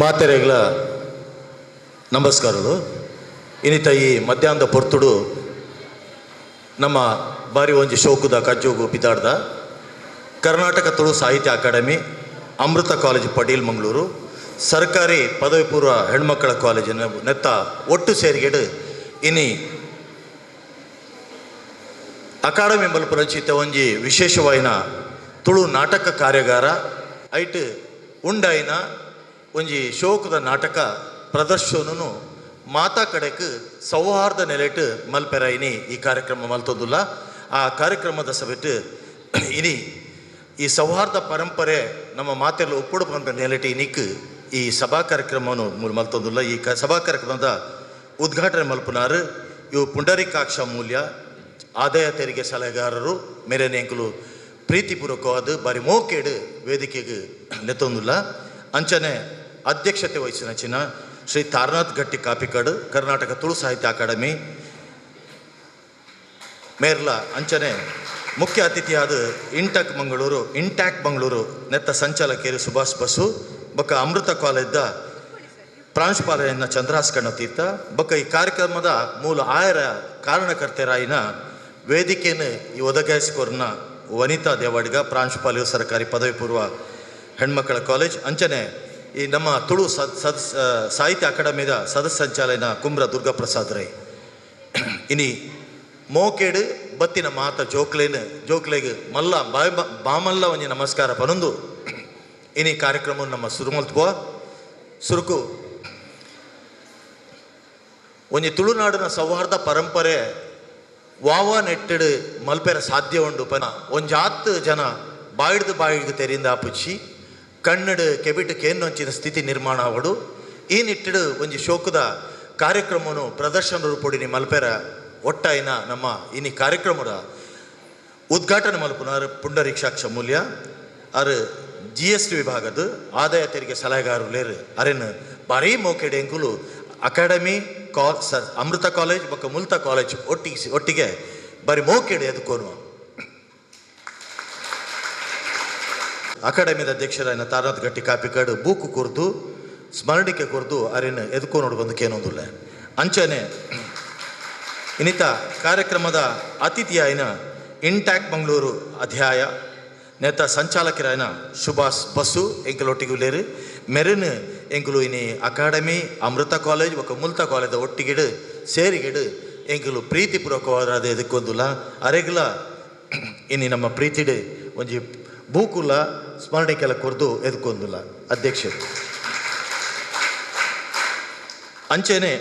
ಮಾತೆರೆಗಳ ನಮಸ್ಕಾರಗಳು. ಇನ್ನಿತ ಈ ಮಧ್ಯಾಹ್ನದ ಪೊರ್ತುಡು ನಮ್ಮ ಬಾರಿ ಒಂಜಿ ಶೋಕುದ ಕಜ್ಜೋಗು ಪಿದಾಡ್ದ. ಕರ್ನಾಟಕ ತುಳು ಸಾಹಿತ್ಯ ಅಕಾಡೆಮಿ, ಅಮೃತ ಕಾಲೇಜ್ ಪಟೀಲ್ ಮಂಗಳೂರು, ಸರ್ಕಾರಿ ಪದವಿ ಪೂರ್ವ ಹೆಣ್ಮಕ್ಕಳ ಕಾಲೇಜಿನ ನೆತ್ತ ಒಟ್ಟು ಸೇರಿಗೆಡು ಇನಿ ಅಕಾಡೆಮಿ ಮಲ್ಪುರಂಚಿತ ಒಂಜಿ ವಿಶೇಷವಾಯಿನ ತುಳು ನಾಟಕ ಕಾರ್ಯಾಗಾರ, ಐಟ್ ಉಂಡಾಯಿನ ಒಂಜಿ ಶೋಕದ ನಾಟಕ ಪ್ರದರ್ಶನನು ಮಾತಾ ಕಡೆಕ್ ಸೌಹಾರ್ದ ನೆಲೆಟ್ ಮಲ್ಪೆರಾಯಿನಿ ಈ ಕಾರ್ಯಕ್ರಮ ಮಲ್ತೊಂದುಲ್ಲ. ಆ ಕಾರ್ಯಕ್ರಮದ ಸಭೆಟ್ ಇನಿ ಈ ಸೌಹಾರ್ದ ಪರಂಪರೆ ನಮ್ಮ ಮಾತೆಲ್ಲ ಒಪ್ಪುಡು ಬಂದ ನೆಲೆಟ್ ಇನಿಕ್ ಈ ಸಭಾ ಕಾರ್ಯಕ್ರಮವನ್ನು ಮಲ್ತೋದುಲ್ಲ. ಈ ಕ ಸಭಾ ಕಾರ್ಯಕ್ರಮದ ಉದ್ಘಾಟನೆ ಮಲ್ಪುನಾರು ಇವು ಪುಂಡರಿಕಾಕ್ಷ ಮೂಲ್ಯ ಆದಾಯ ತೆರಿಗೆ ಸಲಹೆಗಾರರು, ಮೇರೆ ನೇಂಕುಲು ಪ್ರೀತಿಪೂರ್ವಕವಾದ, ಬಾರಿ ಮೋಕೇಡು ವೇದಿಕೆಗೆ ನೆತ್ತೊಂದಿಲ್ಲ. ಅಂಚನೆ ಅಧ್ಯಕ್ಷತೆ ವಹಿಸಿದ ಚಿನ್ನ ಶ್ರೀ ತಾರನಾಥ್ ಗಟ್ಟಿ ಕಾಪಿಕಾಡು, ಕರ್ನಾಟಕ ತುಳು ಸಾಹಿತ್ಯ ಅಕಾಡೆಮಿ, ಮೇರ್ಲ ಅಂಚನೆ ಮುಖ್ಯ ಅತಿಥಿಯಾದ ಇಂಟಕ್ ಮಂಗಳೂರು, ಇಂಟ್ಯಾಕ್ ಮಂಗಳೂರು ನೆತ್ತ ಸಂಚಾಲಕಿಯರು ಸುಭಾಷ್ ಬಸು ಬಕ ಅಮೃತ ಕಾಲೇಜ್ದ ಪ್ರಾಂಶುಪಾಲೆಯನ್ನ ಚಂದ್ರಾಸ್ ತೀರ್ಥ ಬಕ ಈ ಕಾರ್ಯಕ್ರಮದ ಮೂಲ ಆಯರ ಕಾರಣಕರ್ತೆರಾಯಿನ ವೇದಿಕೆಯನ್ನು ಈ ಒದಗಿಸಿಕೊರ್ನ ವನಿತಾ ದೇವಾಡಿಗ ಪ್ರಾಂಶುಪಾಲೆಯು ಸರ್ಕಾರಿ ಪದವಿ ಪೂರ್ವ ಹೆಣ್ಮಕ್ಕಳ ಕಾಲೇಜ್ ಅಂಚನೆ ಈ ನಮ್ಮ ತುಳು ಸದ್ ಸಾಹಿತ್ಯ ಅಕಾಡೆಮಿದ ಸದಸ್ಯ ಸಂಚಾಲನ ಕುಮ್ರ ದುರ್ಗಾಪ್ರಸಾದ್ ರೈ ಇನಿ ಮೋಕೇಡು ಬತ್ತಿನ ಮಾತ ಜೋಕ್ಲೇನ್ ಜೋಕ್ಲೆಗ್ ಮಲ್ಲ ಬಾಮಲ್ಲ ಒಂಜಿ ನಮಸ್ಕಾರ ಪನೊಂದು. ಇನಿ ಕಾರ್ಯಕ್ರಮ ನಮ್ಮ ಸುರುಮಲ್ತ್ಪೋ ಸುರುಕು ಒಂಜಿ ತುಳುನಾಡಿನ ಸೌಹಾರ್ದ ಪರಂಪರೆ ವಾವ ನೆಟ್ಟಡು ಮಲ್ಪೆರ ಸಾಧ್ಯ ಉಂಡು ಪನ. ಒಂಜಾತ್ ಜನ ಬಾಯಿಡ್ದು ಬಾಯಿಡ್ದು ತೆರಿಂದ ಆಪುಚ್ಚಿ ಕಣ್ಣಡು ಕೆಬಿಟ್ ಕೇನ್ನೊಂಚಿನ ಸ್ಥಿತಿ ನಿರ್ಮಾಣ ಆವಡು ಈ ನಿಟ್ಟಿಡು ಒಂಜಿ ಶೋಕದ ಕಾರ್ಯಕ್ರಮವನ್ನು ಪ್ರದರ್ಶನ ರೂಪೊಡಿನಿ ಮಲ್ಪೆರ ಒಟ್ಟಾಯಿನ ನಮ್ಮ ಇನಿ ಕಾರ್ಯಕ್ರಮದ ಉದ್ಘಾಟನೆ ಮಲ್ಪುನಾರು ಪುಂಡರೀಕ್ಷಾಕ್ಷ ಮೂಲ್ಯ, ಅರು ಜಿ ಎಸ್ ಟಿ ವಿಭಾಗದ ಆದಾಯ ತೆರಿಗೆ ಸಲಹೆಗಾರರು ಅರೆನ್ ಭಾರಿ ಮೋಕೆಡೆಂಕುಲು ಅಕಾಡೆಮಿ, ಕಾ ಅಮೃತ ಕಾಲೇಜ್ ಮತ್ತು ಮುಲ್ತ ಕಾಲೇಜ್ ಒಟ್ಟಿಗೆ ಒಟ್ಟಿಗೆ ಬರೀ ಮೋಕೆಡೆ ಎದುಕೋನು ಅಕಾಡೆಮಿದ ಅಧ್ಯಕ್ಷರಾಯನ ತಾರನಾಥ್ ಗಟ್ಟಿ ಕಾಪಿಕಾಡು ಬೂಕು ಕುರ್ದು, ಸ್ಮರಣಿಕೆ ಕುರ್ದು ಅರೆನ್ ಎದುಕೋನೋಡು ಬಂದು ಕೇನೊಂದುಲ್ಲ ಅಂಚನೆ ಇನ್ನಿತ ಕಾರ್ಯಕ್ರಮದ ಅತಿಥಿಯಾಯಿನ ಇಂಟ್ಯಾಕ್ ಮಂಗಳೂರು ಅಧ್ಯಾಯ, ನೇತ ಸಂಚಾಲಕರಾಯಿನ ಸುಭಾಷ್ ಬಸ್ಸು ಎಂಕಲೊಟ್ಟಿಗೆ ಉಲ್ಲೇರಿ ಮೆರಿನ್ ಎಂಕುಲು ಇನಿ ಅಕಾಡೆಮಿ, ಅಮೃತ ಕಾಲೇಜ್ ಒಕ್ಕ ಮುಲ್ತ ಕಾಲೇಜ್ ಒಟ್ಟಿಗಿಡು ಸೇರಿಗಿಡು ಎಂಕುಲು ಪ್ರೀತಿಪೂರ್ವಕವಾದ ಇದಕ್ಕೊಂದುಲ್ಲ ಅರೆಗ್ಲ ಇನಿ ನಮ್ಮ ಪ್ರೀತಿಡು ಒಂಜಿ ಬೂಕುಲ ಸ್ಮರಣಿಕೆಲ್ಲ ಕೊರೆದು ಎದ್ಕೊಂದುಲ್ಲ ಅಧ್ಯಕ್ಷರು ಅಂಚೆನೆ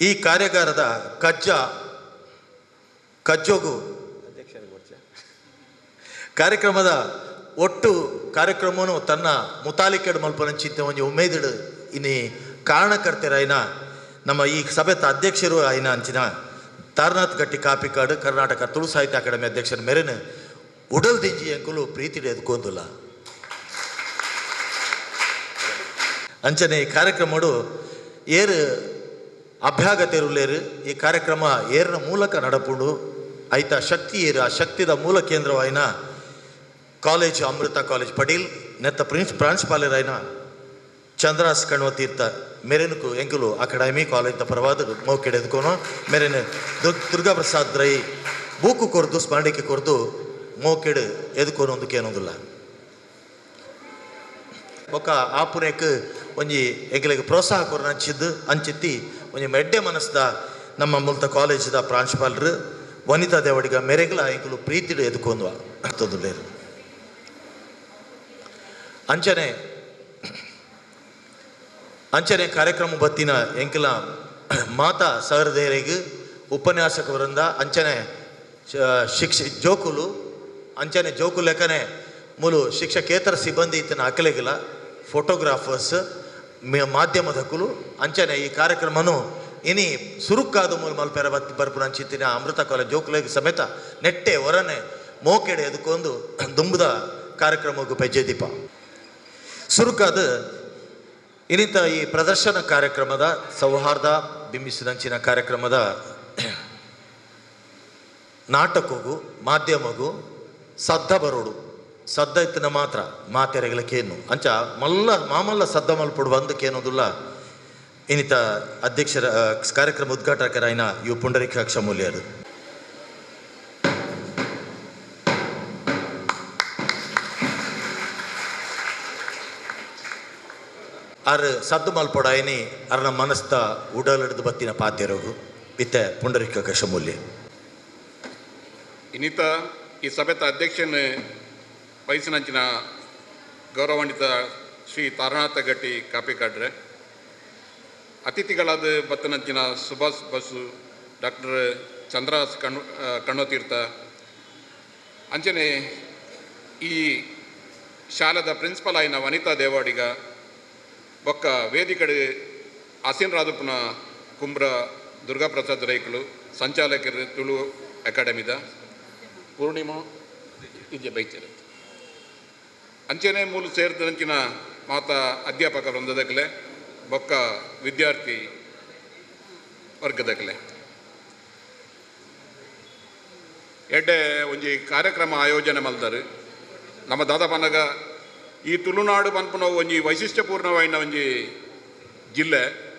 ಈ ಕಾರ್ಯಾಗಾರದ ಕಜ್ಜ, ಕಜ್ಜೋಗು ಕಾರ್ಯಕ್ರಮದ ಒಟ್ಟು ಕಾರ್ಯಕ್ರಮವನ್ನು ತನ್ನ ಮುತಾಲಿಕೆಡು ಮಲ್ಪನಂಚಿತ್ತ ಒಂಜಿ ಉಮೇದಿಡು ಇನ್ನಿ ಆಯ್ನ ನಮ್ಮ ಈ ಸಭೆತ ಅಧ್ಯಕ್ಷರು ಆಯ್ನ ಅಂಚಿನ ತಾರನಾಥ್ ಗಟ್ಟಿ ಕಾಪಿಕಾಡು ಕರ್ನಾಟಕ ತುಳು ಸಾಹಿತ್ಯ ಅಕಾಡೆಮಿ ಅಧ್ಯಕ್ಷರ ಮೇರೆನ ಉಡಲ್ ದಿಂಜಿ ಅಂಕಲು ಪ್ರೀತಿ ಎದ್ಕೊಂದಿಲ್ಲ ಅಂಚನೆ ಈ ಕಾರ್ಯಕ್ರಮಡು ಏರು ಅಭ್ಯಾಗತೆರುಲೇರು ಈ ಕಾರ್ಯಕ್ರಮ ಏರಿನ ಮೂಲಕ ನಡಪುಂಡು ಐತ ಶಕ್ತಿ ಏರು ಆ ಶಕ್ತಿದ ಮೂಲ ಕೇಂದ್ರವಾಯಿನ ಕಾಲೇಜ್ ಅಮೃತ ಕಾಲೇಜ್ ಪಟೀಲ್ ನೆತ್ತ ಪ್ರಿನ್ಸ್ ಪ್ರಾಂಶುಪಾಲರಾಯಿನ ಚಂದ್ರಾಸ್ ಕಣ್ವತೀರ್ಥ ಮೇರೆನಕು ಎಂಕುಲು ಅಕಾಡೆಮಿ ಕಾಲೇಜ್ದ ಪರವಾದ ಮೌಕೆಡೆದುಕೋನು ಮೆರೆನು ದುರ್ ದುರ್ಗಾ ಪ್ರಸಾದ್ ರೈ ಬೂಕು ಕೊರ್ದು ಸ್ಮರಣಿಕೆ ಕೊರ್ದು ಮೌಕೆಡ್ ಒಂದು ಕೇನೊಂದಿಲ್ಲ ಬೊಕ್ಕ ಆಪುನೆಕ್ ಒಂಜಿ ಎಂಕ್ಲೆಗ್ ಪ್ರೋತ್ಸಾಹ ಕೊರ ಹಂಚಿದ್ದು ಅಂಚಿತ್ತಿ ಒಂಜಿ ಮೆಡ್ಡೆ ಮನಸ್ದ ನಮ್ಮ ಮುಲ್ತ ಕಾಲೇಜ್ದ ಪ್ರಾಂಶುಪಾಲರು ವನಿತಾ ದೇವಡಿಗ ಮೆರೆಗ್ಲ ಎಂಕುಲು ಪ್ರೀತಿಡು ಎದುಕೊಂದು ತೊಂದುಲೇರು ಅಂಚನೆ ಅಂಚನೆ ಕಾರ್ಯಕ್ರಮ ಬತ್ತಿನ ಎಂಕಲ ಮಾತಾ ಸಹೃದಯರಿಗೆ ಉಪನ್ಯಾಸಕವರಿಂದ ಅಂಚನೆ ಶ- ಶಿಕ್ಷ ಜೋಕುಲು ಅಂಚನೆ ಜೋಕು ಲೆಕ್ಕನೆ ಮೂಲು ಶಿಕ್ಷಕೇತರ ಸಿಬ್ಬಂದಿ ಇತ್ತಿನ ಅಕಲೆಗಿಲ ಫೋಟೋಗ್ರಾಫರ್ಸ್ ಮಾಧ್ಯಮದ ಕುಲು ಅಂಚನೆ ಈ ಕಾರ್ಯಕ್ರಮನು ಇನಿ ಸುರುಕ್ಕಾದ ಮೂಲ ಮಲ್ಪೆರ ಬತ್ತಿ ಅಂಚಿತ್ತಿನ ಅಮೃತ ಕಾಲೇಜ್ ಜೋಕುಲೆಗ್ ಸಮೇತ ನೆಟ್ಟೆ ಹೊರನೆ ಮೋಕೆಡೆ ಅದಕ್ಕೊಂದು ದುಂಬುದ ಕಾರ್ಯಕ್ರಮಕ್ಕೂ ಪೆಜ್ಜೆ ದೀಪ. ಸುರುಕಾದ ಇನಿತ ಈ ಪ್ರದರ್ಶನ ಕಾರ್ಯಕ್ರಮದ ಸೌಹಾರ್ದ ಬಿಂಬಿಸಿದಂಚಿನ ಕಾರ್ಯಕ್ರಮದ ನಾಟಕಗೂ, ಮಾಧ್ಯಮಗೂ ಸದ್ದ ಬರೋಡು. ಸದ್ದ ಇತ್ತಿನ ಮಾತ್ರ ಮಾತೆರೆಗಳಕ್ಕೇನು ಅಂಚ ಮಲ್ಲ, ಮಾಮಲ್ಲ ಸದ್ದ ಮಲ್ಪಡು ಕೆನೊಂದುಲ್ಲ ಇನ್ನಿತ ಅಧ್ಯಕ್ಷರ ಕಾರ್ಯಕ್ರಮ ಉದ್ಘಾಟಕರಾಯಿನ ಇವು ಪುಂಡರೀಕಾಕ್ಷ ಮೂಲ್ಯರು. ಅರ್ ಸದ್ದು ಮಲ್ಪೊಡಾಯನಿ ಅರ್ನ ಮನಸ್ತ ಉಡಲಿಡ್ದು ಬತ್ತಿನ ಪಾತ್ಯರೋಗು ಇತ್ತೆ ಪುಂಡರೀಕಾಕ್ಷ ಮೂಲ್ಯ. ಇನ್ನಿತ ಈ ಸಭೆತ ಅಧ್ಯಕ್ಷನ ವಯಸ್ಸಿನಂಚಿನ ಗೌರವಾನ್ವಿತ ಶ್ರೀ ತಾರನಾಥ ಗಟ್ಟಿ ಕಾಪಿಕಾಡ್ರೆ ಅತಿಥಿಗಳಾದ ಬತ್ತನಂಚಿನ ಸುಭಾಷ್ ಬಸು ಡಾಕ್ಟರ್ ಚಂದ್ರಾಸ್ ಕಣ್ಣು ಆ, ಕಣ್ಣೋತೀರ್ಥ. ಅಂಚನೆ ಈ ಶಾಲದ ಪ್ರಿನ್ಸಿಪಲ್ ಆಯ್ನ ವನಿತಾ ದೇವಾಡಿಗ ಬೊಕ್ಕ ವೇದಿಕಡೆ ಅಸೀನ್ ರಾಧಪ್ಪನ ಕುಂಬ್ರ ದುರ್ಗಾಪ್ರಸಾದ್ ರೈಕಲು ಸಂಚಾಲಕರು ತುಳು ಅಕಾಡೆಮಿದ. ಪೂರ್ಣಿಮಾ ಇದೆ ಬೈಚರ್ ಅಂಚೆನೆ ಮೂಲ ಸೇರಿದಂಚಿನ ಮಾತ ಅಧ್ಯಾಪಕ ವೃಂದದಕಲೆ, ಬೊಕ್ಕ ವಿದ್ಯಾರ್ಥಿ ವರ್ಗದಕಲೆ. ಎಡ್ಡೆ ಒಂಜಿ ಕಾರ್ಯಕ್ರಮ ಆಯೋಜನೆ ಮಲ್ದರು. ನಮ್ಮ ದಾದ ಪನಗ ಈ ತುಳುನಾಡು ಪನ್ಪುನ ಒಂಜಿ ವೈಶಿಷ್ಟ್ಯಪೂರ್ಣವಾಯಿನ ಒಂಜಿ ಜಿಲ್ಲೆ.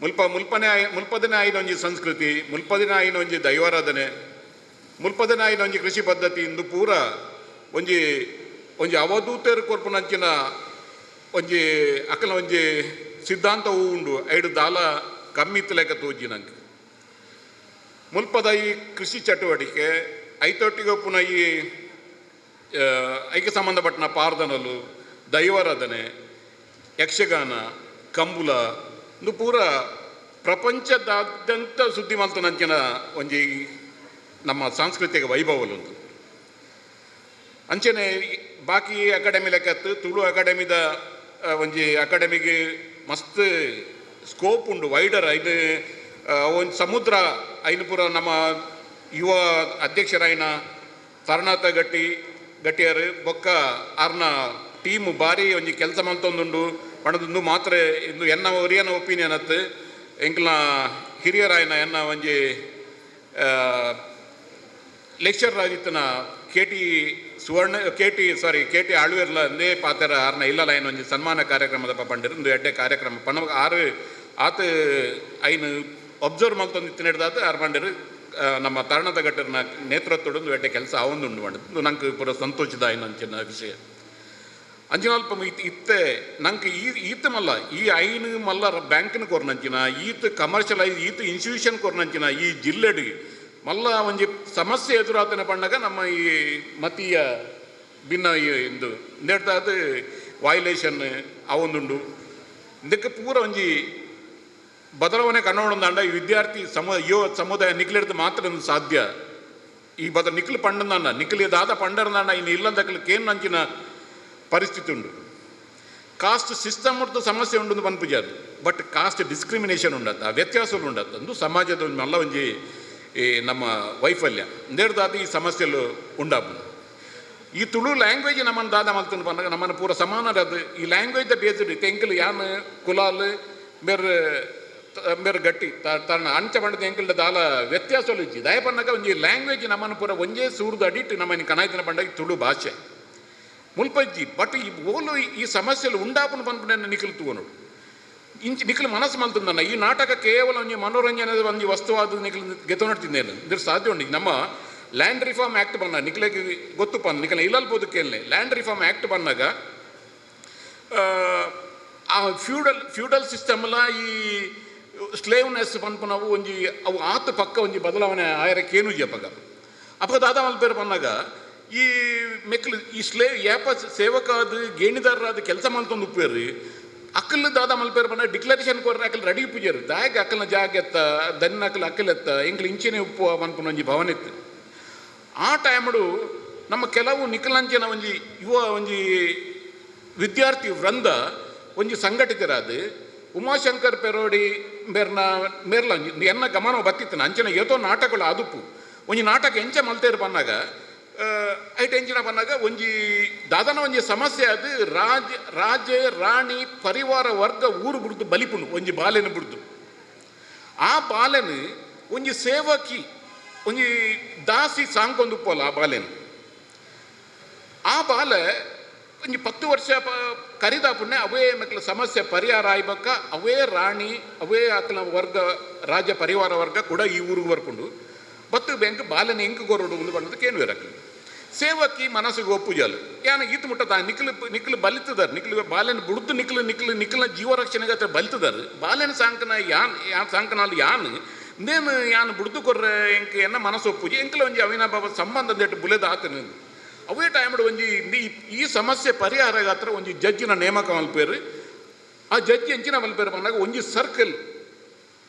ಮುಲ್ಪ ಮುಲ್ಪನೆ ಮುಲ್ಪದನೇ ಆಯ್ನ ಒಂಜಿ ಸಂಸ್ಕೃತಿ, ಮುಲ್ಪದಿನ ಆಯಿನ ಒಂಜಿ ದೈವಾರಾಧನೆ ಮುಲ್ಪದಿನ ಆಯ್ನ ಒಂಜಿ ಕೃಷಿ ಪದ್ಧತಿ ಇಂದು ಪೂರ ಒಂಜಿ ಒಂಜಿ ಅವಧೂತರು ಕೊರ್ಪುನಂಚಿನ ಒಂಜಿ ಅಕಲ ಒಂಜಿ ಸಿದ್ಧಾಂತವು ಉಂಡು. ಐಡು ದಾಲ ಕಮ್ಮಿತ್ತು ಲೆಕ್ಕ ತೂಜಿ ನಂಗೆ. ಮುಲ್ಪದ ಈ ಕೃಷಿ ಚಟುವಟಿಕೆ ಐತೊಟ್ಟಿಗೊಪ್ಪುನ ಈ ಆ, ಐಕ್ಯ ಸಂಬಂಧಪಟ್ಟ ಪಾರ್ದನಲು ದೈವಾರಾಧನೆ ಯಕ್ಷಗಾನ ಕಂಬುಲ ಇಂದು ಪೂರ ಪ್ರಪಂಚದಾದ್ಯಂತ ಸುದ್ದಿ ಮಲ್ತನಂಚಿನ ಒಂಜಿ ನಮ್ಮ ಸಾಂಸ್ಕೃತಿಕ ವೈಭವಲುಂದು ಅಂಚನೆ ಬಾಕಿ ಅಕಾಡೆಮಿ ಲೆಕ್ಕತ್ತು ತುಳು ಅಕಾಡೆಮಿದ ಒಂಜಿ ಅಕಾಡೆಮಿಗೆ ಮಸ್ತ್ ಸ್ಕೋಪ್ ಉಂಡು ವೈಡರ್ ಐದು ಒಂದು ಸಮುದ್ರ ಐನು ಪೂರ ನಮ್ಮ ಯುವ ಅಧ್ಯಕ್ಷರಾಯಿನ ತರಣಾಥ ಗಟ್ಟಿ, ಗಟ್ಟಿಯರ್, ಬೊಕ್ಕ ಆರ್ನ ಟೀಮ್ ಭಾರಿ ಒಂಜಿ ಕೆಲಸ ಮಲ್ತೊಂದುಂಡು ಪಣದೊಂದು ಮಾತ್ರ ಇಂದು ಎನ್ನ ಒರಿಯನ ಒಪಿನಿಯನ್ ಅತ್ತು ಎಂಕ್ಲ ಹಿರಿಯರಾಯನ ಎನ್ನ ಒಂಜಿ ಲೆಕ್ಚರ್ ನಾ K T Suvarna, K T sorry K T ಆಳ್ವೇರ್ಲ ಅಂದೇ ಪಾತ್ರ ಆರ್ನ ಇಲ್ಲ ಏನು ಒಂಜಿ ಸನ್ಮಾನ ಕಾರ್ಯಕ್ರಮದ ಪಂಡಿರು ಒಂದು ಎಡ್ಡೆ ಕಾರ್ಯಕ್ರಮ. ಪಣ ಆರು, ಆತ, ಐನು ಅಬ್ಸರ್ವ್ ಮಲ್ತೊಂದು ಹಿಡ್ದಾತ ಆರು ಪಂಡಿರು ನಮ್ಮ ತರಣದ ಘಟ್ಟನ ನೇತೃತ್ವಡು ಒಂದು ಎಡ್ಡೆ ಕೆಲಸ ಅವೊಂದುಂಡು ಮಾಡಿದ್ದು ನಂಗೆ ಪೂರ ಸಂತೋಷದ ಐನು ಅಂಚಿನ ವಿಷಯ. ಅಂಚಿನಲ್ಪ ಇತ್, ಇತ್ತೆ, ನಂಗೆ ಈ, ಈತ ಮಲ್ಲ, ಈ ಐನು ಮಲ್ಲ ಬ್ಯಾಂಕಿನ ಕೊರ್ನಂಚಿನ, ಈತ ಕಮರ್ಷಿಯಲೈಸ್ ಈತ ಇನ್ಸ್ಟಿಟ್ಯೂಷನ್ ಕೊರ್ನಂಚಿನ, ಈ ಜಿಲ್ಲೆಡ್ ಮಲ್ಲ ಒಂಜಿ ಸಮಸ್ಯೆ ಎದುರಾತನ ಪಂಡಗ ನಮ್ಮ ಈ ಮತೀಯ ಭಿನ್ನ ಇಂದು ಇಂದೆಡ್ದಾದ ವಾಯುಲೇಷನ್ ಅವೊಂದುಂಡು. ಇದಕ್ಕೆ ಪೂರ ಒಂಜಿ ಬದಲಾವಣೆ ಕನ್ನಡ ಈ ವಿದ್ಯಾರ್ಥಿ ಸಮ, ಯುವ ಸಮುದಾಯ ನಿಕ್ಲಿಡ್ದು ಮಾತ್ರ ಸಾಧ್ಯ. ಈ ಬದ ನಿಕ್ಲು ಪಂಡಂದಾಂಡ ನಿಕ್ಲಿ ದಾದ ಪಂಡರ್ದಂಡ ಇನ್ನು ಇಲ್ಲಂದಕ್ಕೆ ಏನು ಅಂಚಿನ ಪರಿಸ್ಥಿತಿ ಉಂಡು ಕಾಸ್ಟ್ ಸಿಸ್ಟಮ್ ಉಡ್ದು ಸಮಸ್ಯೆ ಉಂಡು ಪನ್ಪುಜಾರು ಬಟ್ ಕಾಸ್ಟ್ ಡಿಸ್ಕ್ರಿಮಿನೇಷನ್ ಉಂಡತ್ತ ವ್ಯತ್ಯಾಸಗಳು ಉಂಡತ್ತ ಅಂದು ಸಮಾಜದ ಒಂದು ಮಲ್ಲ ಒಂಜಿ ಈ ನಮ್ಮ ವೈಫಲ್ಯ. ಇಂದೇಡ್ದಾದ ಈ ಸಮಸ್ಯೆಲು ಉಂಡಾಪು ಈ ತುಳು ಲ್ಯಾಂಗ್ವೇಜ್ ನಮ್ಮನ್ನು ದಾದ ಮಲ್ತನ ಪಂಡ ನಮ್ಮನ್ನು ಪೂರ ಸಮಾನರಾದ ಈ ಲ್ಯಾಂಗ್ವೇಜ್ ದ ಬೇಸ್ಡ್ ತೆಂಕಲ್ ಯಾನ್, ಕುಲಾಲ್ ಬೇರ್ ಮೇರ್ ಗಟ್ಟಿ ತನ್ನ ಅಂಚ ಪಂಡದ ಎಂಕಲ್ದ ದಾಲ ವ್ಯತ್ಯಾಸ ಇಜ್ಜಿ. ದಯ ಪನ್ನಗ ಒಂಜಿ ಲ್ಯಾಂಗ್ವೇಜ್ ನಮ್ಮನ್ನು ಪೂರ ಒಂಜೇ ಸೂರ್ದು ಅಡಿಟ್ಟು ನಮ್ಮನ್ನು ಕನಾಯ್ತಿನ ಈ ತುಳು ಭಾಷೆ. ಮುಲ್ಪಜ್ಜಿ ಬಟ್ ಈ ಓಲು ಈ ಸಮಸ್ಯೆಲು ಉಂಡಾಪನ ಬಂದ್ಬಿಟ್ಟು ನಿಖಿಲ್ ತೂವನು ಇಂಚ್ ನಿಖಿಲ್ ಮನಸ್ಸು ಮಲ್ತಂದನ್ನ ಈ ನಾಟಕ ಕೇವಲ ಒಂಜಿ ಮನೋರಂಜನೆದ ಒಂಜಿ ವಸ್ತುವಾದ ನಿಖಿಲ್ ಗೆತ್ತೊನಡ್ತಿದ್ದೇನೆ ಇದ್ರ ಸಾಧ್ಯ ಉಂಡು ನಮ್ಮ ಲ್ಯಾಂಡ್ ರಿಫಾರ್ಮ್ ಆ್ಯಕ್ಟ್ ಬನ್ನ ನಿಖಿಲಕ್ಕೆ ಗೊತ್ತು ಪನ್ ನಿಖಿಲ ಇಲ್ಲಲ್ಬೋದು ಕೇಳಲೆ ಲ್ಯಾಂಡ್ ರಿಫಾರ್ಮ್ ಆ್ಯಕ್ಟ್ ಬಂದಾಗ, ಆ ಫ್ಯೂಡಲ್ ಫ್ಯೂಡಲ್ ಸಿಸ್ಟಮ್ಲ ಈ ಸ್ಲೇವ್ನೆಸ್ ಪನ್ಪುನವು ಒಂಜಿ, ಅವು ಆತ ಪಕ್ಕ ಒಂಜಿ ಬದಲಾವಣೆ ಆಯರಕ್ಕೇನು ಜಪಗ ಅಪ್ಪ ದಾದ ಮಲ್ಪೇರು ಪನ್ನಾಗ ಈ ಮೆಕ್ಲು, ಈ ಸ್ಲೇ, ಯಾಪ ಸೇವಕಾದ ಗೇಣಿದಾರರಾದ ಕೆಲಸ ಮಲ್ತೊಂದು ಉಪ್ಪೇರು ಅಕ್ಕಲ್ ದಾದ ಮಲ್ಪೇರ್ ಬಂದ ಡಿಕ್ಲರೇಷನ್ ಕೊರ್ರೆ ಅಕ್ಕಲ್ ರೆಡಿ ಪೂಜರ್. ದಾಯಕ ಅಕ್ಕಲ್ನ ಜಾಗ ಎತ್ತ ದನ್ನ ಅಕ್ಕಲ್ ಅಕ್ಕಲ್ ಎತ್ತ ಎಂಕ್ಲು ಇಂಚಿನ ಉಪ್ಪು ಮನ್ಪುನ ಒಂಜಿ ಭವನ ಇತ್ತು. ಆ ಟೈಮಡು ನಮ್ಮ ಕೆಲವು ನಿಖಲಂಚಿನ ಒಂಜಿ ಯುವ ಒಂಜಿ ವಿದ್ಯಾರ್ಥಿ ವೃಂದ ಒಂಜಿ ಸಂಘಟಿತರಾದ. ಉಮಾಶಂಕರ್ ಪೆರೋಡಿ ಮೇರ್ನ, ಮೇರ್ಲ ಎನ್ನ ಗಮನ ಬತ್ತಿತ್ತು. ಅಂಚನ ಏತೋ ನಾಟಕಗಳು ಅದುಪ್ಪು ಒಂಜಿ ನಾಟಕ ಎಂಚ ಮಲ್ತೇರು ಪನ್ನಾಗ ಐಟ್ ಎಂಚಿನ ಪನ್ನಾಗ ಒಂಜಿ ದಾದನ ಒಂಜಿ ಸಮಸ್ಯೆ ಅದು, ರಾಜ, ರಾಜೇ, ರಾಣಿ, ಪರಿವಾರ, ವರ್ಗ, ಊರು ಬಿಡ್ದು ಬಲಿಪುಂಡು, ಒಂಜಿ ಬಾಲೆನ ಬಿಡ್ದು. ಆ ಬಾಲೆನು ಒಂಜಿ ಸೇವಕಿ, ಒಂಜಿ ದಾಸಿ ಸಾಂಗೊಂದು ಪೋಲ ಆ ಬಾಲೆನು. ಆ ಬಾಲ ಒಂಜಿ ಪತ್ತು ವರ್ಷ ಕರಿದ ಕರಿದಾಪುಣ್ಣೆ ಅವೇ ಮಕ್ಕಳ ಸಮಸ್ಯೆ ಪರಿಹಾರ ಆಯ್ಬೇಕ, ಅವೇ ರಾಣಿ, ಅವೇ ಆಕಲ ವರ್ಗ, ರಾಜ ಪರಿವಾರ ವರ್ಗ ಕೂಡ ಈ ಊರಿಗೆ ಬರ್ಕೊಂಡು ಬತ್ತು ಬ್ಯಾಂಕ್ ಬಾಲನ ಹೆಂಗೆ ಗೊರಡು ಒಂದು ಬಂದದಕ್ಕೆ ಏನು ಇರಕ್ಕಿಲ್ಲ ಸೇವಕಿ ಮನಸ್ಸಿಗೆ ಒಪ್ಪುಜಲು ಏನ ಈತ ಮುಟ್ಟದ ನಿಕ್ಲು ನಿಕ್ಲು ಬಲಿತದರ್ ನಿಕ್ಲು ಬಾಲ್ಯನ ಬುಡ್ದು ನಿಕ್ಲು ನಿಕ್ಲು ನಿಕ್ಲ ಜೀವ ರಕ್ಷಣೆಗೆ ಹತ್ರ ಬಲಿತದರ್. ಬಾಲ್ಯನ ಸಾಂಕನ ಯಾನ್ ಯಾನ್ ಸಾಂಕನಾಲ್ ಯಾನ್ ನೇನು ಯಾನ್ ಬುಡ್ದು ಕೊರ್ರೆ ಎಂಕ ಎನ್ನ ಮನಸ್ಸು ಒಪ್ಪುಜಿ ಎಂಕ್ಲ ಒಂಜಿ ಅವಿನಾಭಾವ ಸಂಬಂಧ ದೆಟ್ಟು ಬುಲೆದ ಆತನ ಅವೇ ಟೈಮ್ ಒಂಜಿ ಈ- ಸಮಸ್ಯೆ ಪರಿಹಾರ ಹತ್ರ ಒಂಜಿ ಜಡ್ಜಿನ ನೇಮಕ ಮಲ್ಪೇರು. ಆ ಜಡ್ಜಿ ಎಂಚಿನ ಮಲ್ಪೇರು ಬಂದಾಗ ಒಂಜಿ ಸರ್ಕಲ್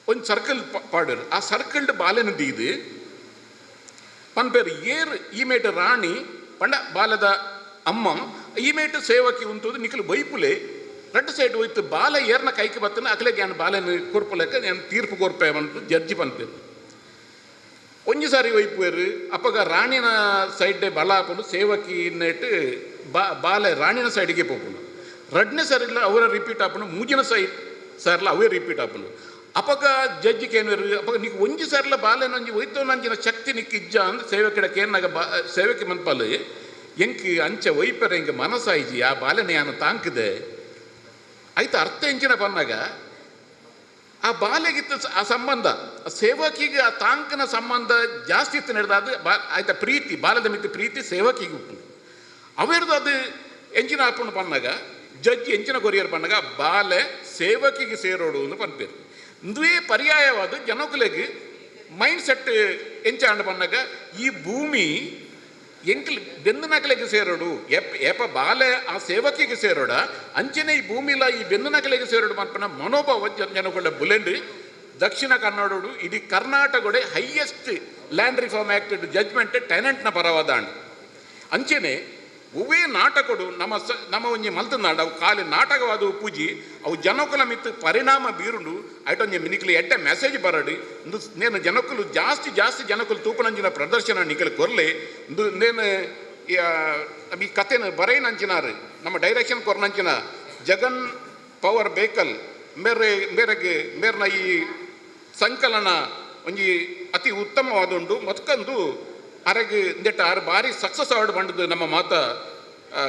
ಒಂದು ಸರ್ಕಲ್ ಪಾಡರು ಆ ಸರ್ಕಲ್ಡ್ ಬಾಲೆನ ದೀದು ಪನ್ಪೇರು ಏರ್ ಈಮೇಟ್ ರಾಣಿ ಪಂಡ ಬಾಲದ ಅಮ್ಮ ಈಮೇಟ್ ಸೇವಕಿ ಉಂಟು ನಿಖಲು ಬೈಪುಲೆ ரெண்டு சைடு வைத்து பால ஏறின கைக்கு பத்துன்னு அகில ஞான பாலன் குறிப்பிலக்க ஞான தீர்ப்பு கோர்ப்பே வந்து ஜட்ஜி பண்பேரு ಒಂಜಿ ಸಾರಿ ಒಯ್ಪುವೆರು ಅಪ್ಪಗ ರಾಣಿನ ಸೈಡ್ ಬಲ ಹಾಕೊಂಡು ಸೇವಕಿ ನೆಟ್ಟು ಬಾ ಬಾಲೆ ರಾಣಿನ ಸೈಡ್ಗೆ ಪೋಪುನು ರಡ್ನೇ ಸರಿ ಇಲ್ಲ ಅವರ ರಿಪೀಟ್ ಆಪನು ಮೂಜಿನ ಸೈಡ್ ಸರ್ಲ ಅವೇ ರಿಪೀಟ್ ಜಜ್ಜಿ ಕೇನ್ವೇರು ಅಪ್ಪಗ ನೀಕು ಒಂಜಿ ಸರ್ಲ ಬಾಲೆನ ಒಂಜಿ ಒಯ್ತೋ ನಂಜಿನ ಶಕ್ತಿ ನಿಕ್ ಇಜ್ಜ ಅಂದ್ ಸೇವಕಿಡ ಕೇನ್ನಾಗ ಬಾ ಸೇವಕಿ ಮನ್ಪಾಲು, ಎಂಕ್ ಅಂಚೆ ಒಯ್ಪೆರ ಎಂಕ್ ಮನಸ್ಸಾಯ್ಜಿ ಆ ಬಾಲೆನ ತಾಂಕಿದೆ. ಆಯ್ತು ಅರ್ಥ ಎಂಚಿನ ಪನ್ನಾಗ? ಆ ಬಾಲೆಗಿತ್ತ ಆ ಸಂಬಂಧ ಸೇವಕಿಗೆ ಆ ತಾಂಕನ ಸಂಬಂಧ ಜಾಸ್ತಿ ಇತ್ತು ನಡೆದ, ಅದು ಬಾ, ಆಯ್ತಾ ಪ್ರೀತಿ, ಬಾಲದ ಮಿತಿ ಪ್ರೀತಿ ಸೇವಕಿಗೆ ಉಂಟು. ಅವೆರದು ಅದು ಎಂಚಿನ ಹಾಕೊಂಡು ಪನ್ನಾಗ ಜಡ್ಜಿ ಎಂಚಿನ ಕೊರಿಯರ್ ಪನ್ನಾಗ ಬಾಲೆ ಸೇವಕಿಗೆ ಸೇರೋಡು ಅಂತ ಇಂದುವೇ ಪರ್ಯಾಯವಾದ ಜನಕುಲೆಗೆ ಮೈಂಡ್ ಸೆಟ್ ಎಂಚಾಂಡು ಪನ್ನಾಗ ಈ ಭೂಮಿ ಎಂಕ್ಲ್ ಬೆನ್ನು ನಕಲೆಗೆ ಸೇರೋಡು ಎಪ್ ಏಪ ಬಾಲೆ ಆ ಸೇವಕಿಗೆ ಸೇರೋಡ ಅಂಚನೆ ಈ ಭೂಮಿಲ ಈ ಬೆನ್ನು ನಕಲೆಗೆ ಸೇರೋಡು ಮನ್ಪನ ಮನೋಭಾವ ಜನ ಜನಗಳ ಬುಲೆಂಡ್ ದಕ್ಷಿಣ ಕನ್ನಡಡು ಇಡೀ ಕರ್ನಾಟಕಡೆ highest land reform act judgment ಟೆನೆಂಟ್ನ ಪರವಾದಾಂಡ್ ಅಂಚೆನೆ ಒವೇ ನಾಟಕಡು ನಮ್ಮ ಸ ನಮ್ಮ ಒಂಜಿ ಮಲ್ತನಾಡ ಅವು ಖಾಲಿ ನಾಟಕವಾದ ಪೂಜಿ ಅವು ಜನಕುಲ ಮಿತ್ತು ಪರಿಣಾಮ ಬೀರುಂಡು. ಐಟೊಂಜಿ ಮಿನಿಕ್ಲಿ ಎಡ್ಡೆ ಮೆಸೇಜ್ ಬರಡಿ. ಇಂದು ನೇನು ಜನಕುಲು ಜಾಸ್ತಿ ಜಾಸ್ತಿ ಜನಕುಲು ತೂಪನಂಜಿನ ಪ್ರದರ್ಶನ ನಿಖಲು ಕೊರ್ಲೆ. ಇಂದು ನೇನು ಈ, ಕಥೆನ ಬರೇನಂಚಿನಾರು ನಮ್ಮ ಡೈರೆಕ್ಷನ್ ಕೊರ್ನಂಚಿನ ಜಗನ್ ಪವರ್ ಬೇಕಲ್ ಮೇರೆ ಮೇರೆಗೆ ಮೇರ್ನ ಈ ಸಂಕಲನ ಒಂಜಿ ಅತಿ ಉತ್ತಮವಾದುಂಡು. ಮತ್ಕಂದು ಅರೆಗೆ ಇಂದಿಟ್ಟು ಆರು ಬಾರಿ ಸಕ್ಸಸ್ ಅವಾರ್ಡ್ ಬಂದದ್ದು ನಮ್ಮ ಮಾತ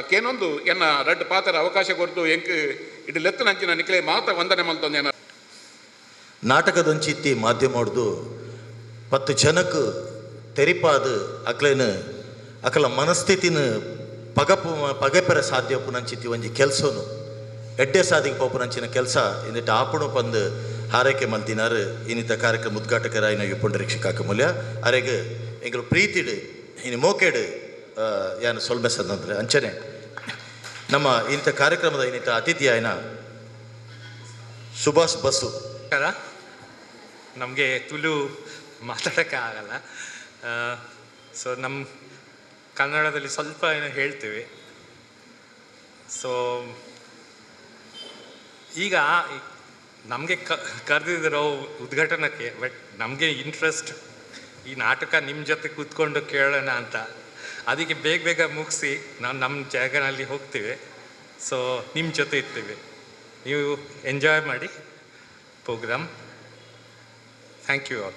ಕೇನೊಂದು, ಎನ್ನ ರಡ್ಡ್ ಪಾತ್ರ ಅವಕಾಶ ಕೊರತು ಎಂಕ್ ಇಡು ಲೆತ್ತ ನಂಚಿನ ನಿಕ್ಲೆ ಮಾತ ವಂದನೆ ಮಲ್ತೊಂದೇನ ನಾಟಕದೊಂಚಿತ್ತಿ ಮಾಧ್ಯಮ ಹೊಡ್ದು ಪತ್ತು ಜನಕ್ಕೆ ತೆರಿಪಾದು ಅಕ್ಲೇನು ಅಕಲ ಮನಸ್ಥಿತಿನ ಪಗಪು ಪಗಪೆರ ಸಾಧ್ಯ ಪುನಂಚಿತಿ ಒಂಜಿ ಕೆಲಸನು. ಎಡ್ಡೆ ಸಾಧಿಗೆ ಪೋಪುನಂಚಿನ ಕೆಲಸ, ಇಂದಿಟ್ಟು ಆಪಣು ಪಂದು ಹಾರೈಕೆ ಮಲ್ತಿನಾರು, ಇನ್ನಿತ ಕಾರ್ಯಕ್ರಮ ಉದ್ಘಾಟಕರಾಯಿನ ಪುಂಡರೀಕ್ಷಕಾಕ ಮೂಲ್ಯ ಅರೆಗೆ ಎಂಗಳು பிரீத்திடு ಇನ್ನು ಮೋಕೇಡು ಏನು ಸೊಲ್ಮೆಸದಂದ್ರೆ ಅಂಚನೆ ನಮ್ಮ ಇಂಥ ಕಾರ್ಯಕ್ರಮದ ಇನ್ನಿತ ಅತಿಥಿ ಆಯ್ನ ಸುಭಾಷ್ ಬಸ್ಸು ನಮಗೆ ತುಳು ಮಾತಾಡೋಕ್ಕೆ ಆಗಲ್ಲ ಸೊ ನಮ್ಮ ಕನ್ನಡದಲ್ಲಿ ಸ್ವಲ್ಪ ಏನೋ ಹೇಳ್ತೀವಿ. ಸೊ ಈಗ ನಮಗೆ ಕ ಉದ್ಘಾಟನಕ್ಕೆ, ಬಟ್ ನಮಗೆ ಇಂಟ್ರೆಸ್ಟ್ ಈ ನಾಟಕ ನಿಮ್ಮ ಜೊತೆ ಕೂತ್ಕೊಂಡು ಕೇಳೋಣ ಅಂತ. ಅದಕ್ಕೆ ಬೇಗ ಬೇಗ ಮುಗಿಸಿ ನಾವು ನಮ್ಮ ಜಾಗನಲ್ಲಿ ಹೋಗ್ತೀವಿ. ಸೊ ನಿಮ್ಮ ಜೊತೆ ಇರ್ತೀವಿ. ನೀವು ಎಂಜಾಯ್ ಮಾಡಿ ಪ್ರೋಗ್ರಾಮ್ ಥ್ಯಾಂಕ್ ಯು ಆಲ್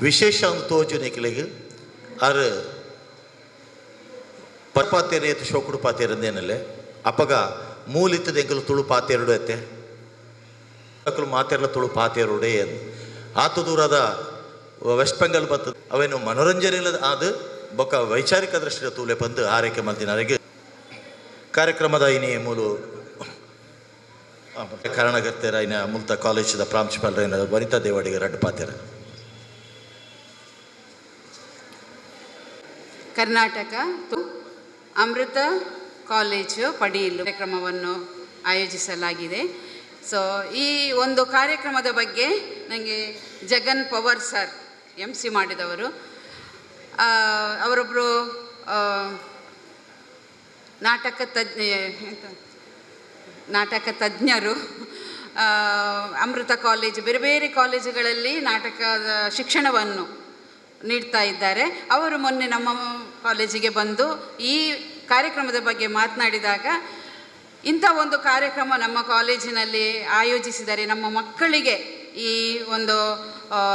ವಿಶೇಷ ಒಂದು ತೋಜು ನಿಕ್ಲಿಗೆ ಆರು ಪರ್ಪಾತೇರು ಎತ್ತು ಶೋಕುಡು ಪಾತೇರಂದೇನಲ್ಲೇ ಅಪಗ ಮೂಲಿತ್ತದ ತುಳು ಪಾತೇರುಡು ಎತ್ತೆ? ಮಾತೆರ್ಲ ತುಳು ಪಾತೇರುಡೆ ಎಂದು ಆತು ದೂರದ ವೆಸ್ಟ್ ಬೆಂಗಾಲ್ ಬತ್ತ ಅವೇನು ಮನೋರಂಜನೆ ಇಲ್ಲದ ಅದು ಬೊಕ್ಕ ವೈಚಾರಿಕ ದೃಷ್ಟಿಯ ತೂಲೆ ಬಂದು ಆರೈಕೆ ಮಲ್ತಿನವರೆಗೆ ಕಾರ್ಯಕ್ರಮದ ಇನಿ ಮೂಲು ಮತ್ತೆ ಇನ್ನ ಮುಲ್ತ ಕಾಲೇಜದ ಪ್ರಾಂಶುಪಾಲರ ವನಿತಾ ದೇವಾಡಿಗೆ ರಡ್ಡು ಪಾತೇರ ಕರ್ನಾಟಕ ಅಮೃತ ಕಾಲೇಜು ಪಡೆಯಲು ಕಾರ್ಯಕ್ರಮವನ್ನು ಆಯೋಜಿಸಲಾಗಿದೆ. ಸೊ ಈ ಒಂದು ಕಾರ್ಯಕ್ರಮದ ಬಗ್ಗೆ ನನಗೆ Jagan Pawar sir M C ಮಾಡಿದವರು. ಅವರೊಬ್ಬರು ನಾಟಕ ತಜ್ಞ ನಾಟಕ ತಜ್ಞರು. ಅಮೃತ ಕಾಲೇಜ್, ಬೇರೆ ಬೇರೆ ಕಾಲೇಜುಗಳಲ್ಲಿ ನಾಟಕದ ಶಿಕ್ಷಣವನ್ನು ನೀಡ್ತಾ ಇದ್ದಾರೆ. ಅವರು ಮೊನ್ನೆ ನಮ್ಮ ಕಾಲೇಜಿಗೆ ಬಂದು ಈ ಕಾರ್ಯಕ್ರಮದ ಬಗ್ಗೆ ಮಾತನಾಡಿದಾಗ ಇಂಥ ಒಂದು ಕಾರ್ಯಕ್ರಮ ನಮ್ಮ ಕಾಲೇಜಿನಲ್ಲಿ ಆಯೋಜಿಸಿದರೆ ನಮ್ಮ ಮಕ್ಕಳಿಗೆ ಈ ಒಂದು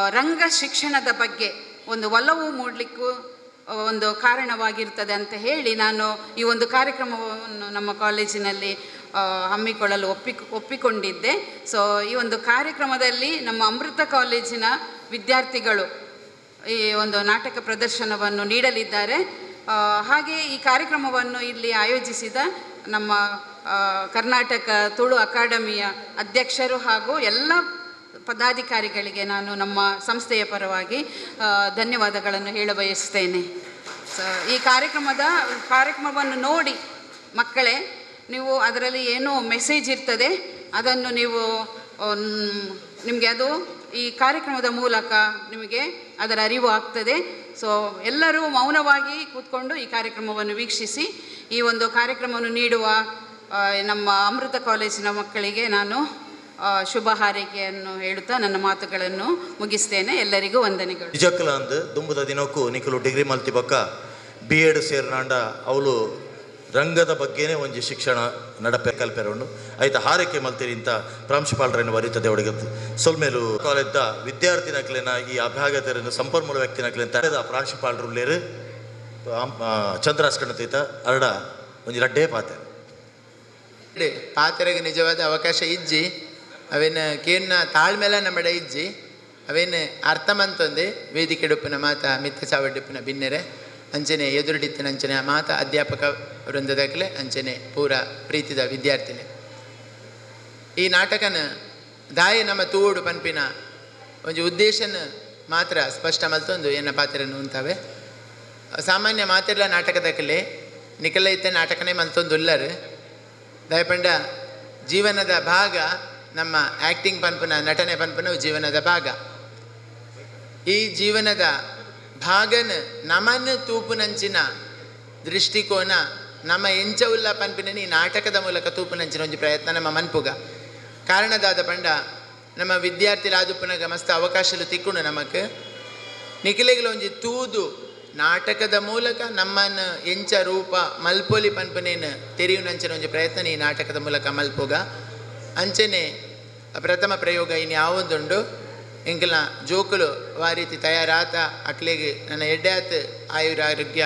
ರಂಗ ಶಿಕ್ಷಣದ ಬಗ್ಗೆ ಒಂದು ಒಲವು ಮೂಡಲಿಕ್ಕೂ ಒಂದು ಕಾರಣವಾಗಿರ್ತದೆ ಅಂತ ಹೇಳಿ ನಾನು ಈ ಒಂದು ಕಾರ್ಯಕ್ರಮವನ್ನು ನಮ್ಮ ಕಾಲೇಜಿನಲ್ಲಿ ಹಮ್ಮಿಕೊಳ್ಳಲು ಒಪ್ಪಿ, ಒಪ್ಪಿಕೊಂಡಿದ್ದೆ. ಸೊ ಈ ಒಂದು ಕಾರ್ಯಕ್ರಮದಲ್ಲಿ ನಮ್ಮ ಅಮೃತ ಕಾಲೇಜಿನ ವಿದ್ಯಾರ್ಥಿಗಳು ಈ ಒಂದು ನಾಟಕ ಪ್ರದರ್ಶನವನ್ನು ನೀಡಲಿದ್ದಾರೆ. ಹಾಗೆ ಈ ಕಾರ್ಯಕ್ರಮವನ್ನು ಇಲ್ಲಿ ಆಯೋಜಿಸಿದ ನಮ್ಮ ಕರ್ನಾಟಕ ತುಳು ಅಕಾಡೆಮಿಯ ಅಧ್ಯಕ್ಷರು ಹಾಗೂ ಎಲ್ಲ ಪದಾಧಿಕಾರಿಗಳಿಗೆ ನಾನು ನಮ್ಮ ಸಂಸ್ಥೆಯ ಪರವಾಗಿ ಧನ್ಯವಾದಗಳನ್ನು ಹೇಳ ಬಯಸ್ತೇನೆ. ಈ ಕಾರ್ಯಕ್ರಮದ ಕಾರ್ಯಕ್ರಮವನ್ನು ನೋಡಿ ಮಕ್ಕಳೇ, ನೀವು ಅದರಲ್ಲಿ ಏನೋ ಮೆಸೇಜ್ ಇರ್ತದೆ, ಅದನ್ನು ನೀವು ನಿಮಗೆ ಅದು ಈ ಕಾರ್ಯಕ್ರಮದ ಮೂಲಕ ನಿಮಗೆ ಅದರ ಅರಿವು ಆಗ್ತದೆ. ಸೊ, ಎಲ್ಲರೂ ಮೌನವಾಗಿ ಕೂತ್ಕೊಂಡು ಈ ಕಾರ್ಯಕ್ರಮವನ್ನು ವೀಕ್ಷಿಸಿ, ಈ ಒಂದು ಕಾರ್ಯಕ್ರಮವನ್ನು ನೀಡುವ ನಮ್ಮ ಅಮೃತ ಕಾಲೇಜಿನ ಮಕ್ಕಳಿಗೆ ನಾನು ಶುಭ ಹಾರೈಕೆಯನ್ನು ಹೇಳುತ್ತಾ ನನ್ನ ಮಾತುಗಳನ್ನು ಮುಗಿಸ್ತೇನೆ. ಎಲ್ಲರಿಗೂ ವಂದನೆಗಳು. ನಿಜಕ್ಕಲ ಅಂದು ದುಂಬುದ ದಿನಕ್ಕೂ ನಿಖಲು ಡಿಗ್ರಿ ಮಲ್ತಿ ಪಕ್ಕ ಬಿ ಎಡ್ ಸೇರ್ನಾಂಡ ಅವಳು ರಂಗದ ಬಗ್ಗೆನೇ ಒಂಜಿ ಶಿಕ್ಷಣ ನಡಪೆ ಕಲ್ಪೆರೊಂಡು. ಆಯ್ತು, ಹಾರೈಕೆ ಮಲ್ತಿರಿ ಇಂತ ಪ್ರಾಂಶುಪಾಲರನ್ನು ವರಿತದೆ ಅವಳಿಗೆ ಸೊಲ್ಮೇಲು ಕಾಲೇಜ್ದ ವಿದ್ಯಾರ್ಥಿನಕ್ಲೆನ ಈ ಅಭ್ಯಾಗತರನ್ನು ಸಂಪನ್ಮೂಲ ವ್ಯಕ್ತಿನಕ್ಲೆನ ತೆರೆದ ಪ್ರಾಂಶುಪಾಲರು ಲೇರು ಚಂದ್ರಾಸ್ಕಣ ತೀತ ಅರಡ ಒಂಜಿ ರಡ್ಡೇ ಪಾತೆ. ಪಾತೆರೆಗೆ ನಿಜವಾದ ಅವಕಾಶ ಇಜ್ಜಿ. ಅವೇನ ಕೇನ್ನ ತಾಳ್ಮೆಲ ನಮ್ಮಡ ಇಜ್ಜಿ. ಅವೇನು ಅರ್ಥ ಮಂತೊಂದೆ ವೇದಿಕೆ ಡುಪ್ಪಿನ ಮಾತ ಮಿತ್ತ ಚಾವಡ್ಡುಪ್ಪುನ ಬಿನ್ನೆರೆ. ಅಂಚನೆ ಎದುರುಡಿತ್ತಿನ ಅಂಚನೆ ಮಾತ ಅಧ್ಯಾಪಕ ವೃಂದದಕ್ಲೆ ಅಂಚನೆ ಪೂರ ಪ್ರೀತಿದ ವಿದ್ಯಾರ್ಥಿನಿ. ಈ ನಾಟಕನ ದಾಯ ನಮ್ಮ ತೂಡು ಪನ್ಪಿನ ಒಂದು ಉದ್ದೇಶನ ಮಾತ್ರ ಸ್ಪಷ್ಟ ಮಲ್ತೊಂದು ಎನ್ನ ಪಾತ್ರನು ಅಂತಾವೆ ಸಾಮಾನ್ಯ ಮಾತೆಲ್ಲ ನಾಟಕದಕ್ಕಲೆ ನಿಖಲ ಇತ್ತೆ ನಾಟಕನೇ ಮಲ್ತೊಂದು ಉಲ್ಲರು ದಯಪಂಡ ಜೀವನದ ಭಾಗ, ನಮ್ಮ ಆ್ಯಕ್ಟಿಂಗ್ ಪನ್ಪುನ, ನಟನೆ ಪನ್ಪುನ ಜೀವನದ ಭಾಗ. ಈ ಜೀವನದ ಭಾಗನ ನಮನ ತೂಪುನಂಚಿನ ದೃಷ್ಟಿಕೋನ, ನಮ್ಮ ಎಂಚ ಉಲ್ಲ ಪನ್ಪಿನ ಈ ನಾಟಕದ ಮೂಲಕ ತೂಪುನಂಚಿನ ಒಂದು ಪ್ರಯತ್ನ ನಮ್ಮ ಮನ್ಪುಗ. ಕಾರಣದಾದ ಪಂಡ, ನಮ್ಮ ವಿದ್ಯಾರ್ಥಿ ಲಾದುಪುನಗ ಮಸ್ತ್ ಅವಕಾಶಲು ತಿಕ್ಕುಂಡು ನಮಕ್. ನಿಖಿಲೆಗಳ ಒಂಜಿ ತೂದು ನಾಟಕದ ಮೂಲಕ ನಮ್ಮನ್ನು ಎಂಚ ರೂಪ ಮಲ್ಪೊಲಿ ಪನ್ಪನೇನು ತೆರೆಯುನಂಚಿನ ಒಂದು ಪ್ರಯತ್ನ ಈ ನಾಟಕದ ಮೂಲಕ ಮಲ್ಪುಗ. ಅಂಚನೆ ಪ್ರಥಮ ಪ್ರಯೋಗ ಇನ್ನು ಯಾವೊಂದುಂಡು. ಎಂಕಲ್ನ ಜೋಕುಲು ಆ ರೀತಿ ತಯಾರಾತ ನನ ನನ್ನ ಎಡ್ಡಾತ್ ಆಯುರ ಆರೋಗ್ಯ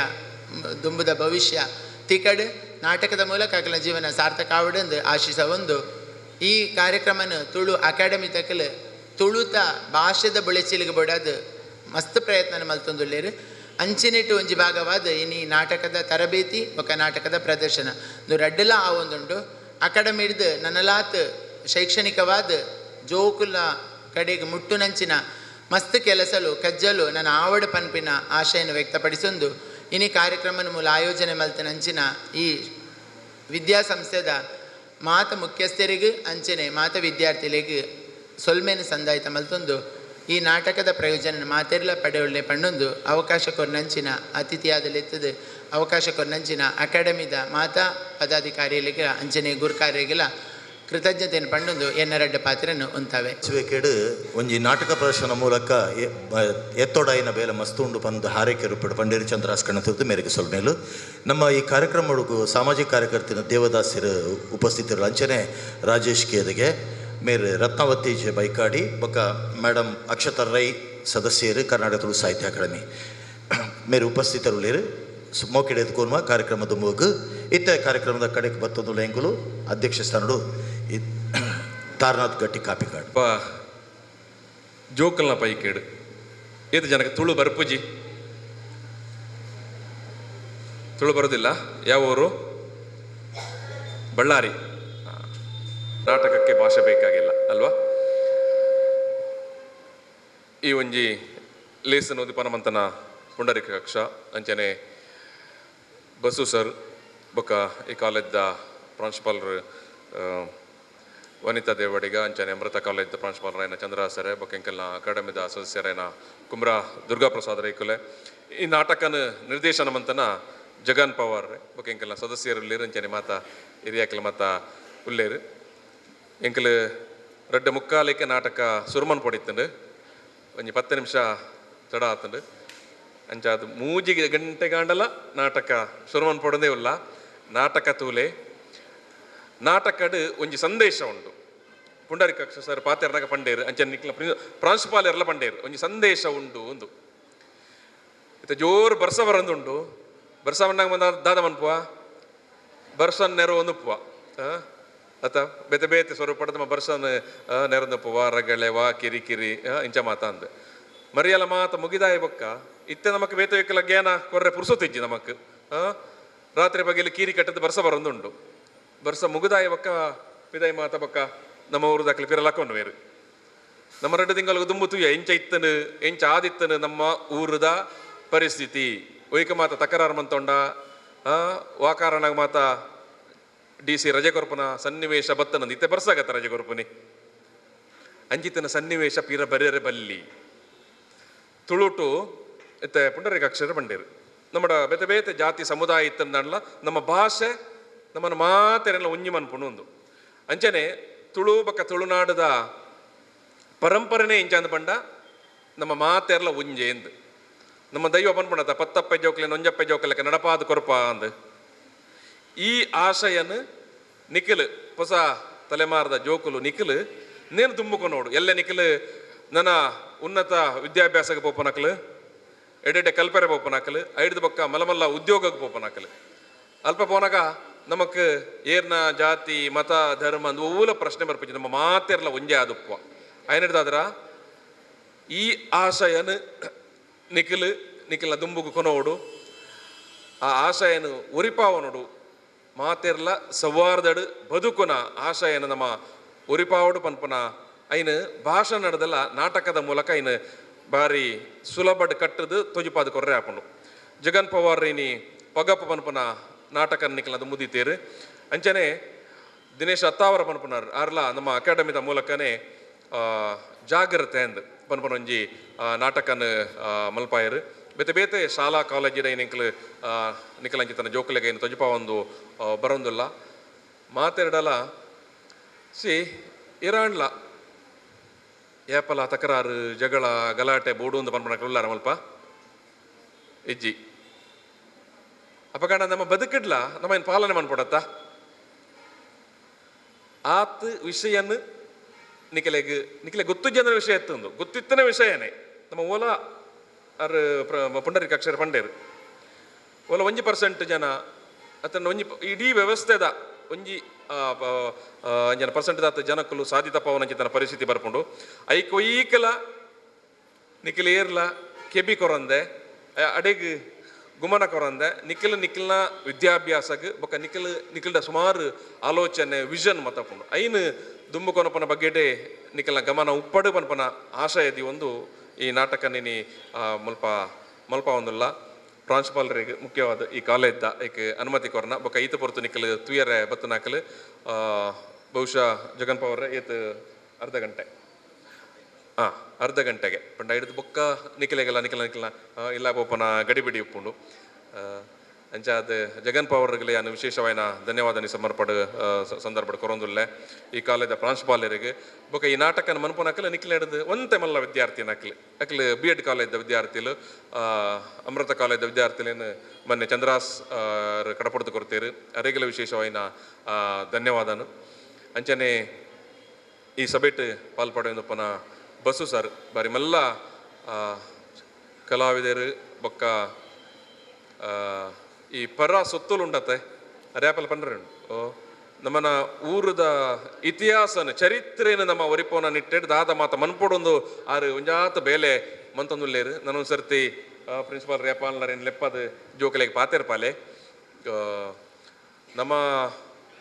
ದುಂಬುದ ಭವಿಷ್ಯ ತಿಕಡ್ ನಾಟಕದ ಮೂಲಕ ಅಕಲ ಜೀವನ ಸಾರ್ಥಕ ಆವಡೆಂದು ಆಶಿಸ ಒಂದು ಈ ಕಾರ್ಯಕ್ರಮನ ತುಳು ಅಕಾಡೆಮಿ ತಕಲು ತುಳುತ ಭಾಷೆದ ಬುಳೆಚಿಲಿಗೆ ಬಡದು ಮಸ್ತ್ ಪ್ರಯತ್ನ ಮಲ್ತೊಂದುಲ್ಲೇರು. ಅಂಚಿನಿಟ್ಟು ಒಂಜಿ ಭಾಗವಾದ ಇನಿ ನಾಟಕದ ತರಬೇತಿ ಬೊಕ ನಾಟಕದ ಪ್ರದರ್ಶನ. ಇದು ರಡ್ಡಲ ಆ ಒಂದುಂಡು ಅಕಾಡೆಮಿ ಹಿಡ್ದು ನನ್ನಲಾತ್ ಶೈಕ್ಷಣಿಕವಾದ ಜೋಕುಲ ಕಡೆಗೆ ಮುಟ್ಟುನಂಚಿನ ಮಸ್ತ್ ಕೆಲಸಲು, ಕಜ್ಜಲು ನನ್ನ ಆವಡ ಪನ್ಪಿನ ಆಶಯನ ವ್ಯಕ್ತಪಡಿಸೊಂದು. ಇನಿ ಕಾರ್ಯಕ್ರಮನ ಮೂಲ ಆಯೋಜನೆ ಮಲ್ತನಂಚಿನ ಈ ವಿದ್ಯಾಸಂಸ್ಥೆದ ಮಾತ ಮುಖ್ಯಸ್ಥರಿಗೂ, ಅಂಚನೆ ಮಾತ ವಿದ್ಯಾರ್ಥಿಗಳಿಗೆ ಸೊಲ್ಮೇನ ಸಂದಾಯಿತ ಮಲ್ತೊಂದು. ಈ ನಾಟಕದ ಪ್ರಯೋಜನ ಮಾತೆರ್ಲ ಪಡೆಯೊಳ್ಳೆ ಪಣ್ಣೊಂದು ಅವಕಾಶ ಕೊರ್ನಂಚಿನ ಅತಿಥಿಯಾದಲೆತ್ತದು. ಅವಕಾಶ ಕೊರ್ನಂಚಿನ ಅಕಾಡೆಮಿದ ಮಾತಾ ಪದಾಧಿಕಾರಿಗಳಿಗೆ ಅಂಜನೆ ಗುರುಕಾರ್ಯಗಳ ಕೃತಜ್ಞತೆಯನ್ನು ಪಣ್ಣೊಂದು ಎನ್ನರಡ್ಡ ಪಾತ್ರನು ಉಂತಾವೆ. ಕೇಡು ಒಂಜಿ ನಾಟಕ ಪ್ರದರ್ಶನ ಮೂಲಕ ಎತ್ತೊಡಾಯಿನ ಬೇಲೆ ಮಸ್ತುಂಡು ಪಂದು ಹಾರೈಕೆ ರೂಪಿಡು ಪಂಡೇರಿ ಚಂದ್ರಾಸ್ಕಣ ತುರ್ತು ಮೇರೆಗೆ ಸೊಲ್ಮೇಲು. ನಮ್ಮ ಈ ಕಾರ್ಯಕ್ರಮಕ್ಕೂ ಸಾಮಾಜಿಕ ಕಾರ್ಯಕರ್ತಿನ ದೇವದಾಸರು ಉಪಸ್ಥಿತರು ಅಂಚನೆ ರಾಜೇಶ್ ಕೇದಗೆ. ಮೇರೆ ರತ್ನಾವತಿ ಜೆ ಬೈಕಾಡಿ, ಬೊಕ ಮೇಡಮ್ ಅಕ್ಷತರ್ ರೈ ಸದಸ್ಯರು ಕರ್ನಾಟಕ ತುಳು ಸಾಹಿತ್ಯ ಅಕಾಡೆಮಿ. ಮೇರೆ ಉಪಸ್ಥಿತರುಳ್ಳೇರು ಮೋಕೆಡೆ ಎತ್ಕೋರ್ಮ ಕಾರ್ಯಕ್ರಮದ ಮೂಗು. ಇತ್ತ ಕಾರ್ಯಕ್ರಮದ ಕಡೆಗೆ ಬತ್ತೊಂದು ಲೆಂಗುಲು ಅಧ್ಯಕ್ಷ ಸ್ಥಾನಡು ತಾರನಾಥ್ ಗಟ್ಟಿ ಕಾಪಿಕಾಡು. ಬಾ. ಜೋಕಲ್ನ ಪೈಕೇಡು. ಏತು ಜನಕ್ಕೆ ತುಳು ಬರ್ಪುಜಿ? ತುಳು ಬರೋದಿಲ್ಲ? ಯಾವ ಊರು? ಬಳ್ಳಾರಿ. ನಾಟಕಕ್ಕೆ ಭಾಷೆ ಬೇಕಾಗಿಲ್ಲ, ಅಲ್ವಾ? ಈ ಒಂಜಿ ಲೇಸನ್ ಓದಿ ಪನಮಂತನ ಪುಂಡರಿಕ ಕಕ್ಷ. ಅಂಚನೆ ಬಸು ಸರ್, ಬೊಕ ಈ ಕಾಲೇಜ್ದ ಪ್ರಾಂಶುಪಾಲರು ವನಿತಾ ದೇವಡಿಗ, ಅಂಚನೆ ಅಮೃತ ಕಾಲೇಜ್ ಪ್ರಾಂಶುಪಾಲರಾಯನ ಚಂದ್ರ ಸರೆ ಬೊಕ್ಕೆಂಕಲ್ನ ಅಕಾಡೆಮಿದ ಸದಸ್ಯರಾಯನ ಕುಮ್ರಾ ದುರ್ಗಾ ಪ್ರಸಾದ್ ರೈಕುಲೆ ಈ ನಾಟಕನ ನಿರ್ದೇಶನ ಮಂತನ ಜಗನ್ ಪವಾರ್ ಬೊಕ್ಕೆಂಕಲ್ನ ಸದಸ್ಯರು ಉಳ್ಳೇರು ಅಂಚನೆ ಮಾತ ಹಿರಿಯಾಕಲ್ ಮಾತ ಉಳ್ಳೇರು എങ്കിൽ റെഡ് മുക്കാലേക്ക് ನಾಟಕ ಸುರುಮನ್ പൊടിത്തുണ്ട് ಒಂಜಿ ಪತ್ತು ನಿಮಿಷ ತಡ ಆತುಂಡು ಅಂಚಾದ ಮೂಜಿ ಗಂಟೆ ಗಾಂಡಲ ನಾಟಕ ಸುರುಮನ್ ಪೊಡದೇ ಉಲ್ಲ ನಾಟಕ ತೂಲೆ ನಾಟಕಡ್ ಒಂಜಿ ಸಂದೇಶ ಉಂಟು ಕಕ್ಷ ಸರ್ ಪಾತೆರ್ನಾಗ ಪಂಡೇರು ಅಂಚೆ ನಿಕ್ಲ ಪ್ರಾಂಶುಪಾಲೆರ್ಲ ಪಂಡೇರು ಒಂಜಿ ಸಂದೇಶ ಉಂಡು ಒಂದು ಇತ್ತ ಜೋರು ಬರ್ಸ ಬರಂದುಂಡು ಬರ್ಸ ಬಂದಾಗ ಬಂದ ದಾದ ಮನ್ಪುವ ಬರ್ಸನ್ ನೆರವು ಒಂದುಪ್ಪುವ ಹಾಂ ಅತ ಬೇತೆ ಬೇತೆ ಸ್ವರೂಪದ ನಮ್ಮ ಬರ್ಸನ್ ವಾ ಕಿರಿ ಕಿರಿ ಆ, ಇಂಚ ಮಾತ ಅಂದ್. ಮರಿಯಲ ಮಾತ ಮುಗಿದಾಯ ಬೊಕ್ಕ ಇತ್ತೆ ನಮಕ್ ಬೇತೆ ಬೇಕಲ್ಲ ಜ್ಞಾನ ಕೊರ್ರೆ ಪುರುಸುತ್ತಿಜ್ಜಿ ನಮಕ್ ರಾತ್ರಿ ಬಗೆಯಲ್ಲಿ ಕೀರಿ ಕಟ್ಟದ ಬರ್ಸ ಬರೊಂದುಂಡು. ಬರ್ಸ ಮುಗಿದಾಯ ಬೊಕ್ಕ ಪಿದಾಯ ಮಾತ ಬೊಕ್ಕ ನಮ್ಮ ಊರು ದಾಖಲೆ ಪಿರಲಾಕೊಂಡು ಬೇರೆ ನಮ್ಮ ರೆಡ್ಡು ತಿಂಗಳಿಗೆ ದುಂಬು ತುಯ್ಯ ಎಂಚ ಇತ್ತನು ಎಂಚ ಆದಿತ್ತನು ನಮ್ಮ ಊರದ ಪರಿಸ್ಥಿತಿ. ಒಯ್ಕ ಮಾತ ತಕರಾರು ಮಂತೊಂಡ ಆ, ವಾಕಾರಣಗ ಮಾತ ಡಿ ಸಿ ರಜೆ ಕೊರ್ಪನ ಸನ್ನಿವೇಶ ಬತ್ತನ ಇತ್ತೆ ಬರ್ಸಾಗತ್ತ ರಜೆ ಕೊರ್ಪನಿ ಅಂಜಿತನ ಸನ್ನಿವೇಶ ಪೀರ ಬರೆಯರೆ ಬಲ್ಲಿ. ತುಳುಟು ಇತ್ತೆ ಅಕ್ಷರ ಬಂಡೇರು. ನಮ್ಮ ಬೇತೆ ಬೇತೆ ಜಾತಿ ಸಮುದಾಯ ಇತ್ತಂದಲ್ಲ ನಮ್ಮ ಭಾಷೆ ನಮ್ಮನ್ನು ಮಾತೆರೆಲ್ಲ ಉಂಜಿ ಮನ್ಪುಣು ಒಂದು ಅಂಚನೆ ತುಳು ಬಕ್ಕ ತುಳುನಾಡದ ಪರಂಪರೆನೇ ಇಂಚಾಂದ ಪಂಡ ನಮ್ಮ ಮಾತೆರ್ಲ ಉಂಜೆ ಎಂದು ನಮ್ಮ ದೈವ ಬಂದ್ಬಿಡತ್ತ ಪತ್ತಪ್ಪೆ ಜೋಕ್ಲೆ ನೊಂಜಪ್ಪೆ ಜೋಕ್ಲೆಕ್ಕ ನಡಪಾದ ಕೊರಪ ಅಂದ್. ಈ ಆಶಯನ್ ನಿಖಿಲ್, ಹೊಸ ತಲೆಮಾರದ ಜೋಕುಲು ನಿಖಿಲ್, ನೇನು ತುಂಬಿಕೊಂಡೋಡು ಎಲ್ಲ ನಿಖಿಲ್? ನನ್ನ ಉನ್ನತ ವಿದ್ಯಾಭ್ಯಾಸಕ್ಕೆ ಪೋಪನಕಲು ಎಡೆಡೆ ಕಲ್ಪರೆ ಪೋಪನಕಲು ಐದು ಪಕ್ಕ ಮಲಮಲ್ಲ ಉದ್ಯೋಗಕ್ಕೆ ಪೋಪನಕಲು ಅಲ್ಪ ಪೋನಾಗ ನಮಕ್ ಏರ್ನ ಜಾತಿ, ಮತ, ಧರ್ಮ ಅಂದ್ ಊಲ ಪ್ರಶ್ನೆ ಬರ್ಪಿ ನಮ್ಮ ಮಾತೆರ್ಲ ಒಂಜೆ ಆದುಪ್ಪ. ಐನಡ್ದಾದ್ರ, ಈ ಆಶಯನ್ ನಿಖಿಲ್, ನಿಖಿಲ್ನ ದುಂಬುಗು ಕೊನೋಡು ಆ ಆಶಯನು ಒರಿಪಾವನುಡು ಮಾತೆರ್ಲ ಸವಾರ್ದಡು ಬದುಕುನ ಆಶಯನ ನಮ್ಮ ಉರಿಪಾವಡು ಪನ್ಪುನ. ಐನ್ ಭಾಷಣ ನಡೆದಲ್ಲ ನಾಟಕದ ಮೂಲಕ ಐನ್ ಬಾರಿ ಸುಲಭಡ್ ಕಟ್ಟದು ತೊಜಿಪಾದ ಕೊರ್ರೆ ಹಾಪುಂಡು ಜಗನ್ ಪವಾರ್ ರೀನಿ ಪಗಪ್ಪ ಪನ್ಪುನ ನಾಟಕ ನಿಕ್ಲದ ಮುದಿತೇರು. ಅಂಚನೆ ದಿನೇಶ್ ಅತ್ತಾವರ ಪನ್ಪನಾರ್ ಆರ್ಲ ನಮ್ಮ ಅಕಾಡೆಮಿದ ಮೂಲಕನೇ ಜಾಗ್ರತೆ ಪನ್ಪುನ ಒಂಜಿ ನಾಟಕನ್ ಮಲ್ಪಾಯರು. ಬೇತೆ ಬೇತೆ ಶಾಲಾ ಕಾಲೇಜಿನ ಏನಿಂಕ್ಲು ನಿಕಲಂಚಿತನ ಜೋಕುಲೆಗೆ ಏನು ತೊಜಪ ಒಂದು ಬರೊಂದುಲ್ಲ. ಮಾತೆರಡಲ ಸಿ, ಇರಾಣ್ಲ. ಏಪಲ, ತಕರಾರು, ಜಗಳ, ಗಲಾಟೆ, ಬೋಡು ಒಂದು ಪನ್ಪನಕ್ಕೆ ಉಲ್ಲಾರ ಮಲ್ಪ ಇಜ್ಜಿ. ಅಪಕಾಂಡ ನಮ್ಮ ಬದುಕಿಡ್ಲ ನಮ್ಮ ಏನು ಪಾಲನೆ ಮನ್ಪಡತ್ತ ಆತ್ ವಿಷಯನ್ ನಿಖಲೆಗ್, ನಿಖಲೆ ಗೊತ್ತು ಜನರ ವಿಷಯ ಎತ್ತೊಂದು ಗೊತ್ತಿತ್ತನ ವಿಷಯನೇ. ನಮ್ಮ ಓಲ ಅರ್ ಪುಂಡರಿ ಕಕ್ಷರ ಪಂಡೇರು ಒಲ ಒಂಜಿ ಪರ್ಸೆಂಟ್ ಜನ, ಅತನ ಒಂಜಿ ಇಡೀ ವ್ಯವಸ್ಥೆದ ಒಂಜಿ ಜನ ಪರ್ಸೆಂಟ್ ದಾತ ಜನಕ್ಕಲು ಸಾಧಿತ ಪವನಂಚಿತನ ಪರಿಸ್ಥಿತಿ ಬರ್ಪುಂಡು. ಐ ಕೊಯ್ಕಲ, ನಿಖಿಲ್ ಏರ್ಲ, ಕೆಬಿ ಕೊರಂದೆ ಅಡೆಗ್ ಗುಮನ ಕೊರಂದೆ, ನಿಖಿಲ್ ನಿಖಿಲ್ನ ವಿದ್ಯಾಭ್ಯಾಸಗ್, ಬೊಕ ನಿಖಿಲ್ ನಿಖಿಲ್ದ ಸುಮಾರು ಆಲೋಚನೆ, ವಿಷನ್ ಮತ್ತಪುಂಡು ಐನು ದುಂಬು ಕೊನಪನ ಬಗ್ಗೆ ನಿಖಿಲ್ನ ಗಮನ ಉಪ್ಪಡು ಪನ್ಪನ ಆಶಯದಿ ಒಂದು ಈ ನಾಟಕ ನಿನಿ ಮುಲ್ಪ ಮಲ್ಪ ಒಂದುಲ್ಲ ಪ್ರಾಂಶುಪಾಲರಿಗೆ ಮುಖ್ಯವಾದ ಈ ಕಾಲೇಜ್ದ ಏಕೆ, ಅನುಮತಿ ಕೊರನ. ಬೊಕ ಈತ ಪೊರ್ತು ನಿಕ್ಕಲು ತುಯರೆ ಬತ್ತು ನಾಕಲು ಬಹುಶಃ ಜಗನ್ ಪವರ್ ಏತ್ ಅರ್ಧ ಗಂಟೆ. ಹಾಂ ಅರ್ಧ ಗಂಟೆಗೆ. ಪಂಡ ಹಿಡಿದು ಬೊಕ್ಕ ನಿಖಲೆಗೆಲ್ಲ ನಿಕ್ಕಲ ನಿಕ್ಕಲ ಇಲ್ಲ ಬೋಪನ ಗಡಿಬಿಡಿ ಉಪ್ಪುಂಡು. ಆ, ಅಂಚ ಅದು ಜಗನ್ ಪವರ್ಗಲಿ ನಾನು ವಿಶೇಷವಾದ ಧನ್ಯವಾದ ಸಮರ್ಪಡ ಸಂದರ್ಭಡ್ ಕೊರೊಂದುಲ್ಲೆ. ಈ ಕಾಲೇಜ ಪ್ರಾಂಶುಪಾಲರಿಗೆ. ಬೊಕ ಈ ನಾಟಕನ ಮನ್ಪುನಕಲ್ ನಿಖಿಲ್ ಹಿಡಿದು ಒಂತೆ ಮಲ್ಲ ವಿದ್ಯಾರ್ಥಿ ನಕ್ಲು ಅಕ್ಲ್. ಬಿ ಎಡ್ ಕಾಲೇಜ್ದ ವಿದ್ಯಾರ್ಥಿಲು ಅಮೃತ ಕಾಲೇಜ್ದ ವಿದ್ಯಾರ್ಥಿಲೇನು ಮೊನ್ನೆ ಚಂದ್ರಾಸ್ ಕಡಪಡ್ದು ಕೊಡ್ತೀರಿ ಅರೆಗಲ ವಿಶೇಷವಾಯಿನ ಧನ್ಯವಾದನು. ಅಂಚನೆ ಈ ಸಭೆಟ್ ಪಾಲ್ಪಡೆಯೊಂದಪ್ಪನ ಬಸ್ಸು ಸರ್ ಬಾರಿ ಮಲ್ಲ ಕಲಾವಿದರು ಬೊಕ್ಕ ಈ ಪರ ಸೊತ್ತುಲು ಉಂಡತೆ ಅರ್ಯಾಪಲ್ ಪಂಡ್ರೆ ಓ ನಮ್ಮನ ಊರದ ಇತಿಹಾಸನ ಚರಿತ್ರೆನ ನಮ್ಮ ಒರಿಪೋನ ನಿಟ್ಟೆಡ್ ದಾದ ಮಾತ ಮನ್ಪೊಡೊಂದು ಆರು ಒಂಜಾತ ಬೇಲೆ ಮಂತೊಂದುಲ್ಲೇರು. ನಾನೊಂದು ಸರ್ತಿ ಪ್ರಿನ್ಸಿಪಾಲ್ ರೇಪಾಲ್ನರೇನು ಲೆಪ್ಪದ ಜೋಕಲೆಗೆ ಪಾತೆರ್ ಪಾಲೆ ನಮ್ಮ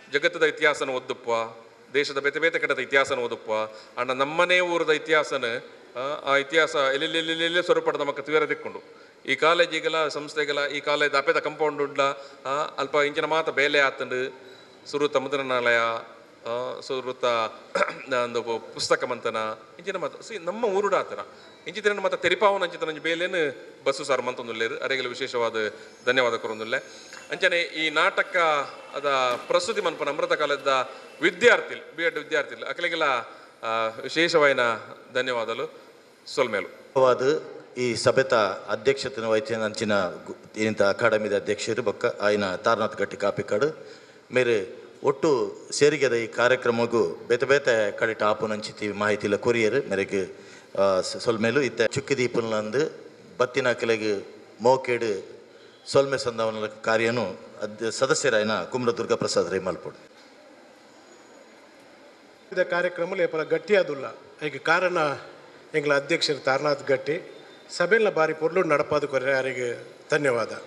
ಜಗತ್ತದ ಇತಿಹಾಸನ ಓದುಪ್ಪ ದೇಶದ ಬೇತೆ ಬೇತೆ ಕಡೆದ ಇತಿಹಾಸನ ಓದುಪ್ಪ ಅಣ್ಣ ನಮ್ಮನೇ ಊರದ ಇತಿಹಾಸನ ಆ, ಇತಿಹಾಸ ಎಲ್ಲೆಲ್ಲೆಲ್ಲೆಲ್ಲೆ ಸ್ವರೂಪದ ನಮಕ್ ತೀವ್ರ ದಿಕ್ಕೊಂಡು ಈ ಕಾಲೇಜಿಗೆಲ್ಲ ಸಂಸ್ಥೆಗೆಲ್ಲ ಈ ಕಾಲೇಜ್ ಅಪೇದ ಕಂಪೌಂಡ್ ಉಂಡ್ಲ ಅಲ್ಪ ಇಂಚಿನ ಮಾತ ಬೇಲೆ ಆತಂಡು. ಸುರುತ ಮುದ್ರಣಾಲಯ ಸುರುತ ಒಂದು ಪುಸ್ತಕ ಮಂತನ ಇಂಚಿನ ಮಾತ ಸಿ ನಮ್ಮ ಊರುಡ ಆತನ ಇಂಚಿನ ಮಾತ ತೆರಿಪಾವನ ಅಂಚಿತ ಬೇಲೇನು ಬಸ್ಸು ಸಾರ್ ಮಂತೊಂದುಲ್ಲೇರು ಅರೆಗೆಲ್ಲ ವಿಶೇಷವಾದ ಧನ್ಯವಾದ ಕೊರೊಂದುಲ್ಲೆ ಅಂಚನೆ ಈ ನಾಟಕ ಅದ ಪ್ರಸ್ತುತಿ ಮನ್ಪನ ಅಮೃತ ಕಾಲದ ವಿದ್ಯಾರ್ಥಿ ಬಿ ಎಡ್ ವಿದ್ಯಾರ್ಥಿ ಅಕಲಿಗೆಲ್ಲ ಆ, ಧನ್ಯವಾದಲು ಸೊಲ್ಮೇಲು. ಈ ಸಭೆತ ಅಧ್ಯಕ್ಷತೆನ ವಹಿಸಿನ ಅಂಚಿನ ಇಂಥ ಅಕಾಡೆಮಿದ ಅಧ್ಯಕ್ಷರು ಬೊಕ್ಕ ಆಯ್ನ ತಾರನಾಥ್ ಗಟ್ಟಿ ಕಾಪಿಕಾಡು. ಮೇರೆ ಒಟ್ಟು ಸೇರಿಗೆದ ಈ ಕಾರ್ಯಕ್ರಮಗೂ ಬೇತೆ ಬೇತೆ ಕಡಿಟ ಆಪುನಂಚಿತಿ ಮಾಹಿತಿಲ ಕೊರಿಯರ್. ಮೇರೆಗೆ ಸೊಲ್ಮೇಲು ಇತ್ತ ಚುಕ್ಕಿ ದೀಪನ್ಲಂದು ಬತ್ತಿನ ಕೆಲೆಗೆ ಮೋಕೇಡು ಸೊಲ್ಮೆ ಸಂಧಾವನ ಕಾರ್ಯನು ಅಧ್ಯ ಸದಸ್ಯರಾಯ್ನ ಕುಮ್ರ ದುರ್ಗಾ ಪ್ರಸಾದ್ ರೈ ಮಲ್ಪಡು ಕಾರ್ಯಕ್ರಮ ಲೇಪಲ ಗಟ್ಟಿಯಾದುಲ್ಲ. ಈಗ ಕಾರಣ ಎಂಗ್ಲ ಅಧ್ಯಕ್ಷರು ತಾರನಾಥ್ ಗಟ್ಟಿ. ಸಭೆಲ್ಲ ಬಾರಿ ಪೊರ್ಲು ನಡಪಾದ ಕೊರೆ ಅವರಿಗೆ ಧನ್ಯವಾದ.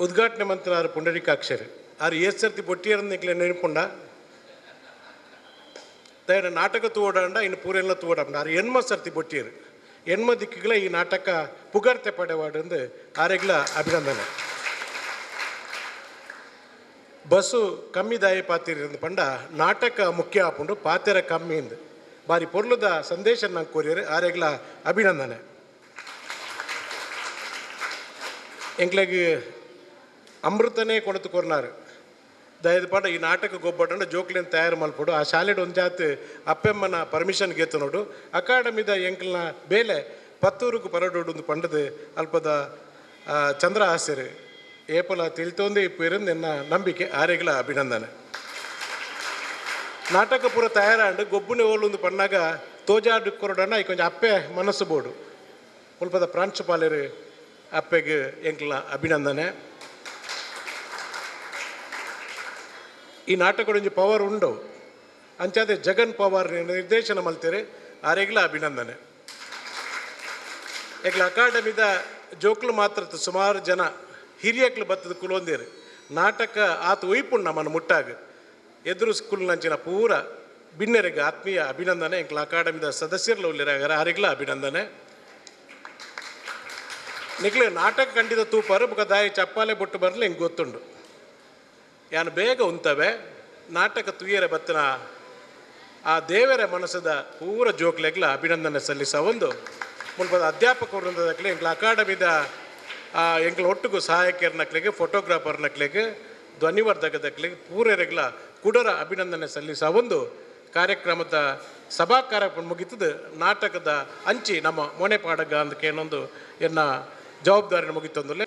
ಉದ್ಘಾಟನೆ ಮಂತ್ರ ಆರು ಪುಂಡರೀಕಾಕ್ಷರಿ. ಆರು ಏಸ್ ಸರ್ತಿ ಪೊಟ್ಟಿಯರನ್ನ ನಿಕ್ಲೆ ನೆನಪುಂಡ? ದಯನ ನಾಟಕ ತೂವಡಂಡ, ಇನ್ನು ಪೂರೆಲ್ಲ ತೂವಡ ಆರು ಎನ್ಮ ಸರ್ತಿ ಪೊಟ್ಟಿಯರು ಎನ್ಮ ದಿಕ್ಕುಗಳ ಈ ನಾಟಕ ಪುಗಾರ್ತೆ ಪಡೆವಾಡು ಆರೆಗ್ಲ ಅಭಿನಂದನೆ. ಬಸ್ಸು ಕಮ್ಮಿ ದಾಯಿ ಪಾತಿರಿಂದ ಪಂಡ ನಾಟಕ ಮುಖ್ಯ ಆಪುಂಡು ಪಾತೆರ ಕಮ್ಮಿ ಇಂದು ಬಾರಿ ಪೊರ್ಲುದ ಸಂದೇಶ ನಾನು ಕೋರಿಯರು ಆರೆಗ್ಲ ಅಭಿನಂದನೆ. ಎಂಗ್ಲೆಗ್ ಅಮೃತನೇ ಕೊಣತು ಕೊರ್ನಾರು ದಯದ ಪಂಡ ಈ ನಾಟಕ ಗೊಬ್ಬಟ ಜೋಕ್ಲಿನ ತಯಾರು ಮಲ್ಪಡು ಆ ಶಾಲೆಡ್ ಒಂದು ಜಾತ್ ಅಪ್ಪೆಮ್ಮನ ಪರ್ಮಿಷನ್ ಗೆತ್ತು ನೋಡು. ಅಕಾಡೆಮಿದ ಎಂಕ್ಲನ ಬೇಲೆ ಪತ್ತೂರುಕು ಪರಡೋಡು ಒಂದು ಪಂಡದು ಅಲ್ಪದ ಚಂದ್ರ ಹಾಸ್ಯರು. ಏಪಲ ತಿಳ್ತೊಂದೇ ಇಪ್ಪಿರಂದು ಎನ್ನ ನಂಬಿಕೆ ಆರೆಗ್ಲ ಅಭಿನಂದನೆ. ನಾಟಕ ಪೂರ ತಯಾರಾಂಡು ಗೊಬ್ಬುನೆ ಓಲೊಂದು ಪಣ್ಣಾಗ ತೋಜಾಡು ಕೊರಡಣ್ಣ ಈ ಕೊಂಚ ಅಪ್ಪೆ ಮನಸ್ಸು ಬೋಡು. ಉಲ್ಪದ ಪ್ರಾಂಶುಪಾಲರು ಅಪ್ಪೆಗೆ ಎಂಕ್ಲ ಅಭಿನಂದನೆ. ಈ ನಾಟಕದೊಂದು ಪವರ್ ಉಂಡು. ಅಂಚಾದೆ ಜಗನ್ ಪವಾರ್ ನಿರ್ದೇಶನ ಮಲ್ತೇರೆ, ಆರೆಗ್ಲ ಅಭಿನಂದನೆ. ಎಗ್ಲ ಅಕಾಡೆಮಿದ ಜೋಕ್ಲು ಮಾತ್ರ ಸುಮಾರು ಜನ ಹಿರಿಯಕ್ಲು ಬತ್ತದ ಕುಲೊಂದೇರು. ನಾಟಕ ಆತ ಒಯ್ಪುಂಡು ನಮ್ಮನ್ನು ಮುಟ್ಟಾಗ. ಎದುರು ಸ್ಕೂಲ್ ನಂಚಿನ ಪೂರ ಬಿನ್ನೆರೆಗೆ ಆತ್ಮೀಯ ಅಭಿನಂದನೆ, ಎಂಕ್ಲ ಅಕಾಡೆಮಿದ ಸದಸ್ಯರಲ್ಲ ಉಳ್ಳಿರಾಗರ ಆರೆಗ್ಲ ಅಭಿನಂದನೆ. ನಿಕ್ಲೆ ನಾಟಕ ಕಂಡಿದ ತೂಪಾರು ಬುಕ ದಾಯಿ ಚಪ್ಪಾಲೆ ಬೊಟ್ಟು ಬರಲಿ ಹಿಂಗೆ ಗೊತ್ತುಂಡು. ಯಾನು ಬೇಗ ಉಂತವೆ, ನಾಟಕ ತುಯ್ಯರೆ ಬತ್ತನ ಆ ದೇವರ ಮನಸ್ಸದ ಪೂರ ಜೋಕ್ಲೆಗ್ಲ ಅಭಿನಂದನೆ ಸಲ್ಲಿಸ ಒಂದು. ಮುಲ್ಪದ ಅಧ್ಯಾಪಕ ವೃಂದದಕ್ಲೆ ಎಂಕ್ಲ ಅಕಾಡೆಮಿದ ಎಂಕ್ಲ ಒಟ್ಟಿಗೂ ಫೋಟೋಗ್ರಾಫರ್ ಫೋಟೋಗ್ರಾಫರ್ನಕ್ಲೆಗೆ ಧ್ವನಿವರ್ಧಕದಕ್ಲೆಗೆ ಪೂರೆರೆಗ್ಲ ಕುಡರ ಅಭಿನಂದನೆ ಸಲ್ಲಿಸ ಒಂದು ಕಾರ್ಯಕ್ರಮದ ಸಭಾ ಕಾರ್ಯಕ್ರಮ ಮುಗಿತದ. ನಾಟಕದ ಅಂಚಿ ನಮ್ಮ ಮೊನೆ ಪಾಡಗ ಅಂದಕ್ಕೆ ಏನೊಂದು ಎನ್ನ ಜವಾಬ್ದಾರಿನ ಮುಗಿತಂದುಲೆ